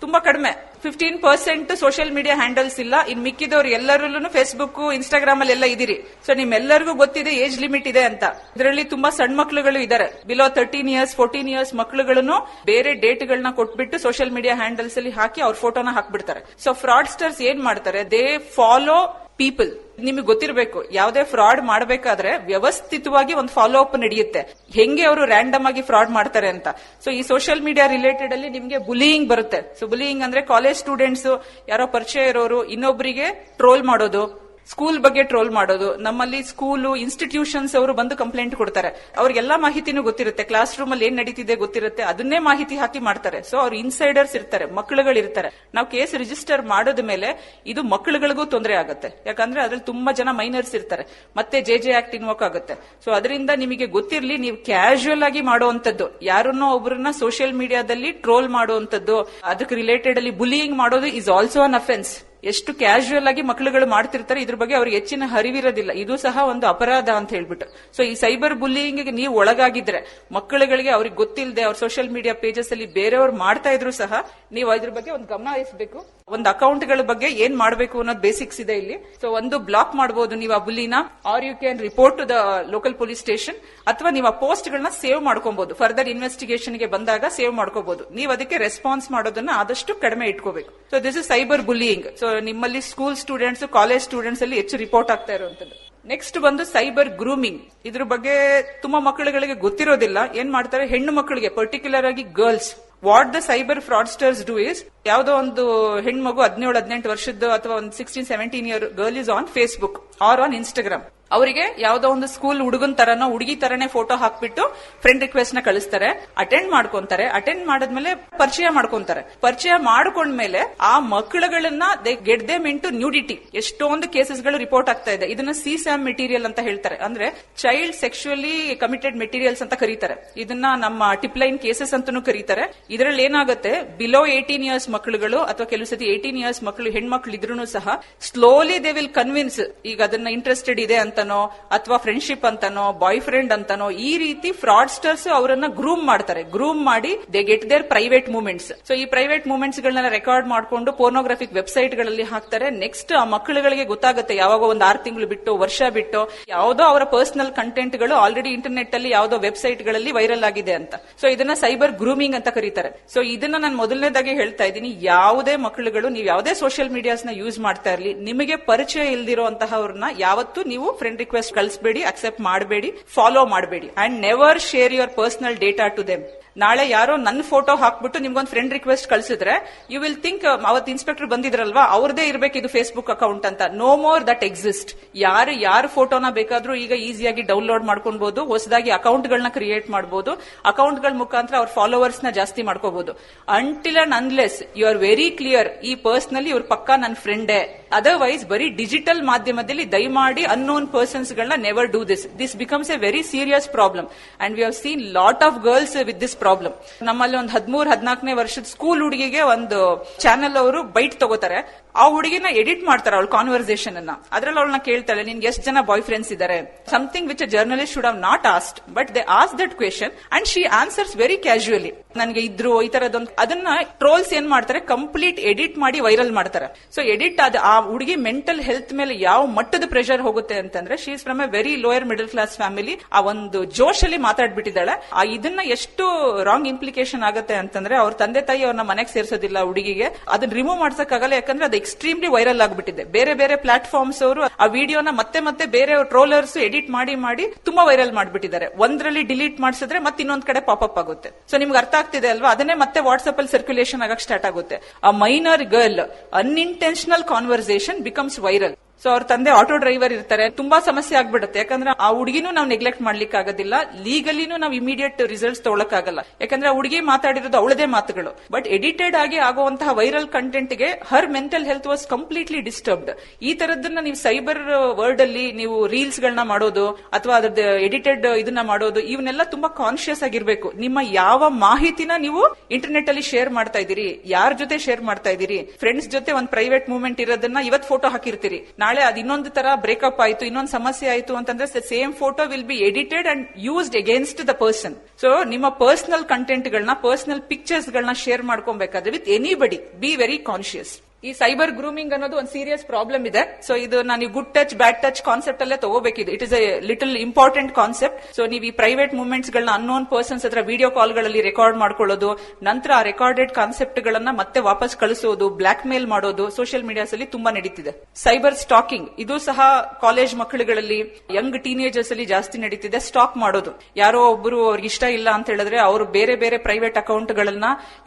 Speaker 2: ತುಂಬಾ ಕಡಿಮೆ. Fifteen percent social media handles ಇಲ್ಲ. ಇನ್ ಮಿಕ್ಕಿದವ್ರು ಎಲ್ಲರಲ್ಲೂ ಫೇಸ್ಬುಕ್ ಇನ್ಸ್ಟಾಗ್ರಾಮ್ ಅಲ್ಲಿ ಎಲ್ಲ ಇದೀರಿ ಸೊ ನಿಮ್ಮೆಲ್ಲರಿಗೂ ಗೊತ್ತಿದೆ ಏಜ್ ಲಿಮಿಟ್ ಇದೆ ಅಂತ. ಇದರಲ್ಲಿ ತುಂಬಾ ಸಣ್ಣ ಮಕ್ಕಳುಗಳು ಇದಾರೆ below thirteen years fourteen years ಮಕ್ಕಳುಗಳನ್ನು ಬೇರೆ ಡೇಟ್ ಗಳನ್ನ ಕೊಟ್ಬಿಟ್ಟು ಸೋಷಿಯಲ್ ಮೀಡಿಯಾ ಹ್ಯಾಂಡಲ್ಸ್ ಅಲ್ಲಿ ಹಾಕಿ ಅವ್ರ ಫೋಟೋನ ಹಾಕ್ಬಿಡ್ತಾರೆ. ಸೊ ಫ್ರಾಡ್ಸ್ಟರ್ಸ್ ಏನ್ ಮಾಡ್ತಾರೆ? ದೇ ಫಾಲೋ ಪೀಪಲ್ ನಿಮಗೆ ಗೊತ್ತಿರಬೇಕು, ಯಾವುದೇ ಫ್ರಾಡ್ ಮಾಡಬೇಕಾದ್ರೆ ವ್ಯವಸ್ಥಿತವಾಗಿ ಒಂದು ಫಾಲೋ ಅಪ್ ನಡೆಯುತ್ತೆ. ಹೆಂಗೆ ಅವರು ರ್ಯಾಂಡಮ್ ಆಗಿ ಫ್ರಾಡ್ ಮಾಡ್ತಾರೆ ಅಂತ. ಸೊ ಈ ಸೋಷಿಯಲ್ ಮೀಡಿಯಾ ರಿಲೇಟೆಡ್ ಅಲ್ಲಿ ನಿಮಗೆ ಬುಲಿಯಿಂಗ್ ಬರುತ್ತೆ. ಸೊ ಬುಲಿಯಿಂಗ್ ಅಂದ್ರೆ ಕಾಲೇಜ್ ಸ್ಟೂಡೆಂಟ್ಸ್ ಯಾರೋ ಪರಿಚಯ ಇರೋರು ಇನ್ನೊಬ್ಬರಿಗೆ ಟ್ರೋಲ್ ಮಾಡೋದು. ಸ್ಕೂಲ್ ಬಗ್ಗೆ ಟ್ರೋಲ್ ಮಾಡೋದು, ನಮ್ಮಲ್ಲಿ ಸ್ಕೂಲು ಇನ್ಸ್ಟಿಟ್ಯೂಷನ್ಸ್ ಅವರು ಬಂದು ಕಂಪ್ಲೇಂಟ್ ಕೊಡ್ತಾರೆ. ಅವ್ರಿಗೆಲ್ಲಾ ಮಾಹಿತಿನೂ ಗೊತ್ತಿರುತ್ತೆ ಕ್ಲಾಸ್ ರೂಮ್ ಅಲ್ಲಿ ಏನ್ ನಡೀತಿದೆ ಗೊತ್ತಿರುತ್ತೆ, ಅದನ್ನೇ ಮಾಹಿತಿ ಹಾಕಿ ಮಾಡ್ತಾರೆ. ಸೊ ಅವ್ರು ಇನ್ಸೈಡರ್ಸ್ ಇರ್ತಾರೆ ಮಕ್ಕಳುಗಳು ಇರ್ತಾರೆ ನಾವು ಕೇಸ್ ರಿಜಿಸ್ಟರ್ ಮಾಡೋದ ಮೇಲೆ ಇದು ಮಕ್ಕಳುಗಳಿಗೂ ತೊಂದರೆ ಆಗುತ್ತೆ. ಯಾಕಂದ್ರೆ ಅದ್ರಲ್ಲಿ ತುಂಬಾ ಜನ ಮೈನರ್ಸ್ ಇರ್ತಾರೆ. ಮತ್ತೆ ಜೆ ಜೆ ಆಕ್ಟ್ ಇನ್ವೋಕ್ ಆಗುತ್ತೆ. ಸೊ ಅದರಿಂದ ನಿಮಗೆ ಗೊತ್ತಿರಲಿ, ನೀವು ಕ್ಯಾಶುಯಲ್ ಆಗಿ ಮಾಡುವಂತದ್ದು ಯಾರನ್ನೋ ಒಬ್ಬರನ್ನ ಸೋಷಿಯಲ್ ಮೀಡಿಯಾದಲ್ಲಿ ಟ್ರೋಲ್ ಮಾಡುವಂತದ್ದು ಅದಕ್ಕೆ ರಿಲೇಟೆಡ್ ಅಲ್ಲಿ ಬುಲಿಯಿಂಗ್ ಮಾಡೋದು ಇಸ್ ಆಲ್ಸೋ ಅನ್ ಅಫೆನ್ಸ್ ಎಷ್ಟು ಕ್ಯಾಶುವಲ್ ಆಗಿ ಮಕ್ಕಳುಗಳು ಮಾಡ್ತಿರ್ತಾರೆ, ಇದ್ರ ಬಗ್ಗೆ ಅವ್ರಿಗೆ ಹೆಚ್ಚಿನ ಹರಿವಿರೋದಿಲ್ಲ ಇದು ಸಹ ಒಂದು ಅಪರಾಧ ಅಂತ ಹೇಳ್ಬಿಟ್ಟು. ಸೊ ಈ ಸೈಬರ್ ಬುಲ್ಲಿಂಗ್ ನೀವು ಒಳಗಾಗಿದ್ರೆ ಮಕ್ಕಳುಗಳಿಗೆ ಅವ್ರಿಗೆ ಗೊತ್ತಿಲ್ಲದೆ ಅವ್ರ ಸೋಷಿಯಲ್ ಮೀಡಿಯಾ ಪೇಜಸ್ ಅಲ್ಲಿ ಬೇರೆಯವ್ರು ಮಾಡ್ತಾ ಇದ್ರು ಸಹ ನೀವು ಇದ್ರ ಬಗ್ಗೆ ಒಂದು ಗಮನ ಹರಿಸಬೇಕು. ಒಂದು ಅಕೌಂಟ್ಗಳ ಬಗ್ಗೆ ಏನ್ ಮಾಡಬೇಕು ಅನ್ನೋದು ಬೇಸಿಕ್ಸ್ ಇದೆ ಇಲ್ಲಿ. ಸೊ ಒಂದು ಬ್ಲಾಕ್ ಮಾಡಬಹುದು ನೀವು ಆ ಬುಲ್ಲಿನ or you can report to the local police station ಅಥವಾ ನೀವು ಆ ಪೋಸ್ಟ್ ಗಳನ್ನ ಸೇವ್ ಮಾಡ್ಕೊಬಹುದು ಫರ್ದರ್ ಇನ್ವೆಸ್ಟಿಗೇಷನ್ಗೆ ಬಂದಾಗ ಸೇವ್ ಮಾಡ್ಕೋಬಹುದು ನೀವು ಅದಕ್ಕೆ ರೆಸ್ಪಾನ್ಸ್ ಮಾಡೋದನ್ನ ಆದಷ್ಟು ಕಡಿಮೆ ಇಟ್ಕೋಬೇಕು. So this is cyber bullying so ನಿಮ್ಮಲ್ಲಿ ಸ್ಕೂಲ್ ಸ್ಟೂಡೆಂಟ್ಸ್ ಕಾಲೇಜ್ ಸ್ಟೂಡೆಂಟ್ಸ್ ಅಲ್ಲಿ ಹೆಚ್ಚು ರಿಪೋರ್ಟ್ ಆಗ್ತಾ ಇರುವಂತದ್ದು. ನೆಕ್ಸ್ಟ್ ಬಂದು ಸೈಬರ್ ಗ್ರೂಮಿಂಗ್ ಇದ್ರ ಬಗ್ಗೆ ತುಂಬಾ ಮಕ್ಕಳುಗಳಿಗೆ ಗೊತ್ತಿರೋದಿಲ್ಲ. ಏನ್ ಮಾಡ್ತಾರೆ? ಹೆಣ್ಣು ಮಕ್ಕಳಿಗೆ ಪರ್ಟಿಕ್ಯುಲರ್ ಆಗಿ girls what the cyber fraudsters do is ಯಾವ್ದೋ ಒಂದು ಹೆಣ್ಮಗು ಹದಿನೇಳು, ಹದಿನೆಂಟು ವರ್ಷದ್ದು ಅಥವಾ ಒಂದು sixteen seventeen year girl is on Facebook or on Instagram ಅವರಿಗೆ ಯಾವ್ದೋ ಒಂದು ಸ್ಕೂಲ್ ಹುಡುಗನ್ ತರನೋ, ಹುಡುಗಿ ತರನೇ ಫೋಟೋ ಹಾಕ್ಬಿಟ್ಟು ಫ್ರೆಂಡ್ ರಿಕ್ವೆಸ್ಟ್ನ ಕಳಿಸ್ತಾರೆ. ಅಟೆಂಡ್ ಮಾಡ್ಕೊಂತಾರೆ. ಅಟೆಂಡ್ ಮಾಡಿದ್ಮೇಲೆ ಪರಿಚಯ ಮಾಡ್ಕೊಂತಾರೆ. ಪರಿಚಯ ಮಾಡ್ಕೊಂಡ್ಮೇಲೆ ಆ ಮಕ್ಕಳುಗಳನ್ನ they get them into nudity ಎಷ್ಟೊಂದು ಕೇಸಸ್ಗಳು ರಿಪೋರ್ಟ್ ಆಗ್ತಾ ಇದೆ. ಇದನ್ನ ಸಿ ಸ್ಯಾಮ್ ಮೆಟೀರಿಯಲ್ ಅಂತ ಹೇಳ್ತಾರೆ. ಅಂದ್ರೆ ಚೈಲ್ಡ್ ಸೆಕ್ಸುಯಲಿ ಕಮಿಟೆಡ್ ಮೆಟೀರಿಯಲ್ಸ್ ಅಂತ ಕರೀತಾರೆ. ಇದನ್ನ ನಮ್ಮ ಟಿಪ್ಲೈನ್ ಕೇಸಸ್ ಅಂತಾನೂ ಕರೀತಾರೆ. ಇದರಲ್ಲಿ ಏನಾಗುತ್ತೆ ಬಿಲೋ ಏಟೀನ್ ಇಯರ್ಸ್ ಮಕ್ಕಳುಗಳು ಅಥವಾ ಕೆಲವು ಸತಿ ಏಟೀನ್ ಇಯರ್ಸ್ ಮಕ್ಕಳು ಹೆಣ್ಮಕ್ಳು ಇದ್ರು ಸಹ ಸ್ಲೋಲಿ ದೇ ವಿಲ್ ಕನ್ವಿನ್ಸ್ ಈಗ ಅದನ್ನ ಇಂಟ್ರೆಸ್ಟೆಡ್ ಇದೆ ಅಂತನೋ, ಅಥವಾ ಫ್ರೆಂಡ್ಶಿಪ್ ಅಂತನೋ ಬಾಯ್ ಫ್ರೆಂಡ್ ಅಂತನೋ, ಈ ರೀತಿ ಫ್ರಾಡ್ಸ್ಟರ್ಸ್ ಅವರನ್ನ ಗ್ರೂಮ್ ಮಾಡ್ತಾರೆ. ಗ್ರೂಮ್ ಮಾಡಿ they get their private moments so ಈ ಪ್ರೈವೇಟ್ ಮೂಮೆಂಟ್ಸ್ ಗಳನ್ನ ರೆಕಾರ್ಡ್ ಮಾಡ್ಕೊಂಡು ಪೋರ್ನೋಗ್ರಾಫಿಕ್ ವೆಬ್ಸೈಟ್ಗಳಲ್ಲಿ ಹಾಕ್ತಾರೆ. ನೆಕ್ಸ್ಟ್ ಆ ಮಕ್ಕಳುಗಳಿಗೆ ಗೊತ್ತಾಗುತ್ತೆ ಯಾವಾಗ ಒಂದು ಆರು ತಿಂಗಳು ಬಿಟ್ಟು, ವರ್ಷ ಬಿಟ್ಟು, ಯಾವುದೋ ಅವರ ಪರ್ಸನಲ್ ಕಂಟೆಂಟ್ಗಳು ಆಲ್ರೆಡಿ ಇಂಟರ್ನೆಟ್ ಅಲ್ಲಿ ಯಾವುದೋ ವೆಬ್ಸೈಟ್ಗಳಲ್ಲಿ ವೈರಲ್ ಆಗಿದೆ ಅಂತ. ಸೊ ಇದನ್ನ ಸೈಬರ್ ಗ್ರೂಮಿಂಗ್ ಅಂತ ಕರೀತಾರೆ. ಸೊ ಇದನ್ನ ನಾನು ಮೊದಲನೇದಾಗಿ ಹೇಳ್ತಾ ಇದ್ದೀನಿ. ಯಾವುದೇ ಮಕ್ಕಳುಗಳು, ನೀವು ಯಾವುದೇ ಸೋಷಿಯಲ್ ಮೀಡಿಯಾಸ್ನ ಯೂಸ್ ಮಾಡ್ತಾ ಇರಲಿ. ನಿಮಗೆ ಪರಿಚಯ ಇಲ್ದಿರೋಂತಹವ್ರನ್ನ ಯಾವತ್ತೂ ನೀವು ಫ್ರೆಂಡ್ ರಿಕ್ವೆಸ್ಟ್ ಕಳಿಸಬೇಡಿ ಅಕ್ಸೆಪ್ಟ್ ಮಾಡಬೇಡಿ ಫಾಲೋ ಮಾಡಬೇಡಿ. And never share your personal data to them ನಾಳೆ ಯಾರೋ ನನ್ನ ಫೋಟೋ ಹಾಕ್ಬಿಟ್ಟು ನಿಮ್ಗೊಂದು ಫ್ರೆಂಡ್ ರಿಕ್ವೆಸ್ಟ್ ಕಳಿಸಿದ್ರೆ ಯು ವಿಲ್ ಥಿಂಕ್ ಅವತ್ತು ಇನ್ಸ್ಪೆಕ್ಟರ್ ಬಂದಿದ್ರಲ್ವಾ? ಅವ್ರದೇ ಇರಬೇಕು ಇದು ಫೇಸ್ಬುಕ್ ಅಕೌಂಟ್ ಅಂತ. ನೋ ಮೋರ್ ದಟ್ ಎಕ್ಸಿಸ್ಟ್ ಯಾರು ಯಾರು ಫೋಟೋನ ಬೇಕಾದ್ರೂ ಈಗ ಈಸಿಯಾಗಿ ಡೌನ್ಲೋಡ್ ಮಾಡ್ಕೊಬಹುದು ಹೊಸದಾಗಿ ಅಕೌಂಟ್ ಗಳನ್ನ ಕ್ರಿಯೇಟ್ ಮಾಡಬಹುದು ಅಕೌಂಟ್ಗಳ ಮುಖಾಂತರ ಅವ್ರ ಫಾಲೋವರ್ಸ್ನ ಜಾಸ್ತಿ ಮಾಡ್ಕೋಬಹುದು until and unless you are very clear ಈ ಪರ್ಸ್ನಲ್ಲಿ ಇವ್ರ ಪಕ್ಕ ನನ್ನ ಫ್ರೆಂಡೇ ಅದರ್ವೈಸ್ ಬರೀ ಡಿಜಿಟಲ್ ಮಾಧ್ಯಮದಲ್ಲಿ ದಯಮಾಡಿ ಅನ್ನೋನ್ ಪರ್ಸನ್ಸ್ ಗಳನ್ನ never do this this becomes a very serious problem and we have seen lot of girls with this problem ನಮ್ಮಲ್ಲಿ ಒಂದು ಹದಿಮೂರು, ಹದಿನಾಲ್ಕನೇ ವರ್ಷದ ಸ್ಕೂಲ್ ಹುಡುಗಿಗೆ ಒಂದು ಚಾನೆಲ್ ಅವರು ಬೈಟ್ ತಗೋತಾರೆ. ಆ ಹುಡುಗಿನ ಎಡಿಟ್ ಮಾಡ್ತಾರೆ ಅವಳ ಕಾನ್ವರ್ಸೇಷನ್ ಅನ್ನ. ಅದ್ರಲ್ಲಿ ಅವಳನ್ನ ಕೇಳ್ತಾಳೆ, ನಿನ್ಗೆ ಎಷ್ಟು ಜನ ಬಾಯ್ ಫ್ರೆಂಡ್ಸ್ ಇದಾರೆ? Something which a journalist should have not asked but they ask that question and she answers very casually ನನಗೆ ಇದ್ರು, ಈ ತರದೊಂದು ಅದನ್ನ ಟ್ರೋಲ್ಸ್ ಏನ್ ಮಾಡ್ತಾರೆ? ಕಂಪ್ಲೀಟ್ ಎಡಿಟ್ ಮಾಡಿ ವೈರಲ್ ಮಾಡ್ತಾರೆ. ಸೊ ಎಡಿಟ್ ಆದ ಆ ಹುಡುಗಿ ಮೆಂಟಲ್ ಹೆಲ್ತ್ ಮೇಲೆ ಯಾವ ಮಟ್ಟದ ಪ್ರೆಷರ್ ಹೋಗುತ್ತೆ ಅಂತಂದ್ರೆ she is from a very lower middle class family ಆ ಒಂದು ಜೋಶ್ ಅಲ್ಲಿ ಮಾತಾಡ್ಬಿಟ್ಟಿದ್ದಾಳೆ ಇದನ್ನ ಎಷ್ಟು ರಾಂಗ್ ಇಂಪ್ಲಿಕೇಶನ್ ಆಗುತ್ತೆ ಅಂತಂದ್ರೆ, ಅವ್ರ ತಂದೆ ತಾಯಿ ಅವ್ರನ್ನ ಮನೆಗೆ ಸೇರಿಸೋದಿಲ್ಲ ಹುಡುಗಿಗೆ. ಅದನ್ನ ರಿಮೂವ್ ಮಾಡ್ಸಕ್ಕಾಗಲ್ಲ, ಯಾಕಂದ್ರೆ ಅದು ಎಕ್ಸ್ಟ್ರೀಮ್ಲಿ ವೈರಲ್ ಆಗ್ಬಿಟ್ಟಿದೆ. ಬೇರೆ ಬೇರೆ ಪ್ಲಾಟ್ಫಾರ್ಮ್ಸ್ ಅವರು ಆ ವಿಡಿಯೋನ ಮತ್ತೆ ಮತ್ತೆ ಬೇರೆ ಟ್ರೋಲರ್ಸ್ ಎಡಿಟ್ ಮಾಡಿ ಮಾಡಿ ತುಂಬಾ ವೈರಲ್ ಮಾಡ್ಬಿಟ್ಟಿದ್ದಾರೆ. ಒಂದ್ರಲ್ಲಿ ಡಿಲೀಟ್ ಮಾಡಿಸಿದ್ರೆ ಮತ್ತೆ ಇನ್ನೊಂದ್ ಕಡೆ ಪಾಪ್ ಆಗುತ್ತೆ. ಸೊ ನಿಮ್ಗೆ ಅರ್ಥ ಆಗ್ತಿದೆ ಅಲ್ವಾ? ಅದನ್ನೇ ಮತ್ತೆ ವಾಟ್ಸ್ಆಪ್ ಅಲ್ಲಿ ಸರ್ಕ್ಯುಲೇಷನ್ ಆಗಕ್ ಸ್ಟಾರ್ಟ್ ಆಗುತ್ತೆ. ಆ minor girl unintentional conversation becomes viral so ಅವ್ರ ತಂದೆ ಆಟೋ ಡ್ರೈವರ್ ಇರ್ತಾರೆ. ತುಂಬಾ ಸಮಸ್ಯೆ ಆಗ್ಬಿಡುತ್ತೆ. ಯಾಕಂದ್ರೆ ಆ ಹುಡುಗಿನೂ ನಾವು ನೆಗ್ಲೆಕ್ಟ್ ಮಾಡ್ಲಿಕ್ಕೆ ಆಗೋದಿಲ್ಲ ಲೀಗಲಿನೂ ನಾವು ಇಮಿಡಿಯೇಟ್ ರಿಸಲ್ಟ್ಸ್ ತಗೊಳಕ್ಕಾಗಲ್ಲ. ಯಾಕಂದ್ರೆ ಆ ಹುಡುಗಿ ಮಾತಾಡಿರೋದು ಅವಳದೇ ಮಾತುಗಳು. ಬಟ್ ಎಡಿಟೆಡ್ ಆಗಿ ಆಗುವಂತಹ viral ಕಂಟೆಂಟ್ಗೆ her mental health was completely disturbed ಈ ತರದನ್ನ ನೀವು ಸೈಬರ್ ವರ್ಲ್ಡ್ ಅಲ್ಲಿ ನೀವು ರೀಲ್ಸ್ ಗಳನ್ನ ಮಾಡೋದು, ಅಥವಾ ಅದ್ರದ್ದು ಎಡಿಟೆಡ್ ಇದನ್ನ ಮಾಡೋದು, ಇವನ್ನೆಲ್ಲ ತುಂಬಾ ಕಾನ್ಶಿಯಸ್ ಆಗಿರ್ಬೇಕು. ನಿಮ್ಮ ಯಾವ ಮಾಹಿತಿನ ನೀವು ಇಂಟರ್ನೆಟ್ ಅಲ್ಲಿ ಶೇರ್ ಮಾಡ್ತಾ ಇದ್ದೀರಿ, ಯಾರ ಜೊತೆ ಶೇರ್ ಮಾಡ್ತಾ ಇದ್ದೀರಿ ಫ್ರೆಂಡ್ಸ್ ಜೊತೆ ಒಂದು ಪ್ರೈವೇಟ್ ಮೂವ್ಮೆಂಟ್ ಇರೋದನ್ನ ಇವತ್ತು ಫೋಟೋ ಹಾಕಿರ್ತೀರಿ. ನಾಳೆ ನಾಳೆ ಅದು ಇನ್ನೊಂದು ತರ ಬ್ರೇಕಪ್ ಆಯ್ತು, ಇನ್ನೊಂದು ಸಮಸ್ಯೆ ಆಯ್ತು ಅಂತಂದ್ರೆ same photo will be edited and used against the person so ನಿಮ್ಮ ಪರ್ಸನಲ್ ಕಂಟೆಂಟ್ ಗಳನ್ನ ಪರ್ಸನಲ್ ಪಿಕ್ಚರ್ಸ್ ಗಳನ್ನ share ಮಾಡ್ಕೊಬೇಕಾದ್ರೆ with anybody be very conscious ಈ ಸೈಬರ್ ಗ್ರೂಮಿಂಗ್ ಅನ್ನೋದು ಒಂದು ಸೀರಿಯಸ್ ಪ್ರಾಬ್ಲಮ್ ಇದೆ. ಸೊ ಇದು ನಾನು good touch bad touch concept ಅಲ್ಲೇ ತಗೋಬೇಕಿದೆ. It is a little important concept so ನೀವು ಈ ಪ್ರೈವೇಟ್ ಮೂವ್ಮೆಂಟ್ಸ್ ಗಳನ್ನ ಅನ್ನೋನ್ ಪರ್ಸನ್ಸ್ ಹತ್ರ ವಿಡಿಯೋ ಕಾಲ್ಗಳಲ್ಲಿ ರೆಕಾರ್ಡ್ ಮಾಡ್ಕೊಳ್ಳೋದು, ನಂತರ ಆ ರೆಕಾರ್ಡೆಡ್ ಕಾನ್ಸೆಪ್ಟ್ ಗಳನ್ನ ಮತ್ತೆ ವಾಪಸ್ ಕಳಿಸೋದು ಬ್ಲಾಕ್ ಮೇಲ್ ಮಾಡೋದು ಸೋಷಿಯಲ್ ಮೀಡಿಯಾಸ್ ಅಲ್ಲಿ ತುಂಬಾ ನಡೀತಿದೆ. ಸೈಬರ್ ಸ್ಟಾಕಿಂಗ್ ಇದು ಸಹ ಕಾಲೇಜ್ ಮಕ್ಕಳುಗಳಲ್ಲಿ ಯಂಗ್ ಟೀನೇಜರ್ಸ್ ಅಲ್ಲಿ ಜಾಸ್ತಿ ನಡೀತಿದೆ. ಸ್ಟಾಕ್ ಮಾಡೋದು. ಯಾರೋ ಒಬ್ಬರು ಅವ್ರಿಗೆ ಇಷ್ಟ ಇಲ್ಲ ಅಂತ ಹೇಳಿದ್ರೆ ಅವರು ಬೇರೆ ಬೇರೆ ಪ್ರೈವೇಟ್ ಅಕೌಂಟ್ ಗಳನ್ನ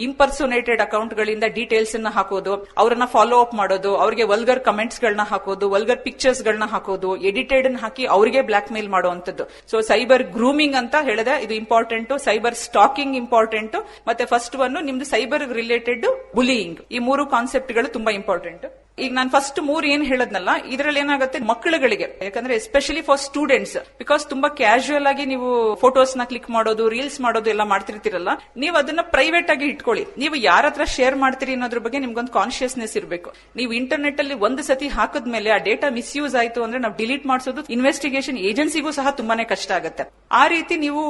Speaker 2: ಇಂಪರ್ಸೋನೇಟೆಡ್ ಅಕೌಂಟ್ ಗಳಿಂದ ಡೀಟೇಲ್ಸ್ ಅನ್ನ ಹಾಕೋದು, ಅವರನ್ನ ಫಾಲೋ ಅಪ್ ಮಾಡೋದು, ಅವರಿಗೆ ವಲ್ಗರ್ ಕಮೆಂಟ್ಸ್ ಗಳನ್ನ ಹಾಕೋದು ವಲ್ಗರ್ ಪಿಕ್ಚರ್ಸ್ ಗಳನ್ನ ಹಾಕೋದು ಎಡಿಟೆಡ್ ಹಾಕಿ ಅವರಿಗೆ ಬ್ಲಾಕ್ ಮೇಲ್ ಮಾಡುವಂತದ್ದು ಸೊ ಸೈಬರ್ ಗ್ರೂಮಿಂಗ್ ಅಂತ ಹೇಳಿದೆ. ಇದು ಇಂಪಾರ್ಟೆಂಟ್ ಸೈಬರ್ ಸ್ಟಾಕಿಂಗ್ ಇಂಪಾರ್ಟೆಂಟ್ ಮತ್ತೆ ಫಸ್ಟ್ ಒನ್ ನಿಮ್ದು ಸೈಬರ್ ರಿಲೇಟೆಡ್ ಬುಲಿಯಿಂಗ್ ಈ ಮೂರು ಕಾನ್ಸೆಪ್ಟ್ಗಳು ತುಂಬಾ ಇಂಪಾರ್ಟೆಂಟ್ ಈಗ ನಾನು ಫಸ್ಟ್ ಮೂರ್ ಏನ್ ಹೇಳದ್ನಲ್ಲ, ಇದರಲ್ಲಿ ಏನಾಗುತ್ತೆ ಮಕ್ಕಳುಗಳಿಗೆ, ಯಾಕಂದ್ರೆ ಎಸ್ಪೆಷಲಿ ಫಾರ್ ಸ್ಟೂಡೆಂಟ್ಸ್ ಬಿಕಾಸ್ ತುಂಬಾ ಕ್ಯಾಶುಯಲ್ ಆಗಿ ನೀವು ಫೋಟೋಸ್ನ ಕ್ಲಿಕ್ ಮಾಡೋದು ರೀಲ್ಸ್ ಮಾಡೋದು ಎಲ್ಲ ಮಾಡ್ತಿರ್ತೀರಲ್ಲ, ನೀವು ಅದನ್ನ ಪ್ರೈವೇಟ್ ಆಗಿ ಇಟ್ಕೊಳ್ಳಿ. ನೀವು ಯಾರ ಹತ್ರ ಶೇರ್ ಮಾಡ್ತೀರಿ ಅನ್ನೋದ್ರ ಬಗ್ಗೆ ನಿಮ್ಗೊಂದು ಕಾನ್ಶಿಯಸ್ನೆಸ್ ಇರಬೇಕು. ನೀವು ಇಂಟರ್ನೆಟ್ ಅಲ್ಲಿ ಒಂದು ಸತಿ ಹಾಕಿದ್ಮೇಲೆ ಆ ಡೇಟಾ ಮಿಸ್ಯೂಸ್ ಆಯ್ತು ಅಂದ್ರೆ ನಾವು ಡಿಲೀಟ್ ಮಾಡಿಸೋದು ಇನ್ವೆಸ್ಟಿಗೇಷನ್ ಏಜೆನ್ಸಿಗೂ ಸಹ ತುಂಬಾನೇ ಕಷ್ಟ ಆಗುತ್ತೆ. ಆ ರೀತಿ ನೀವು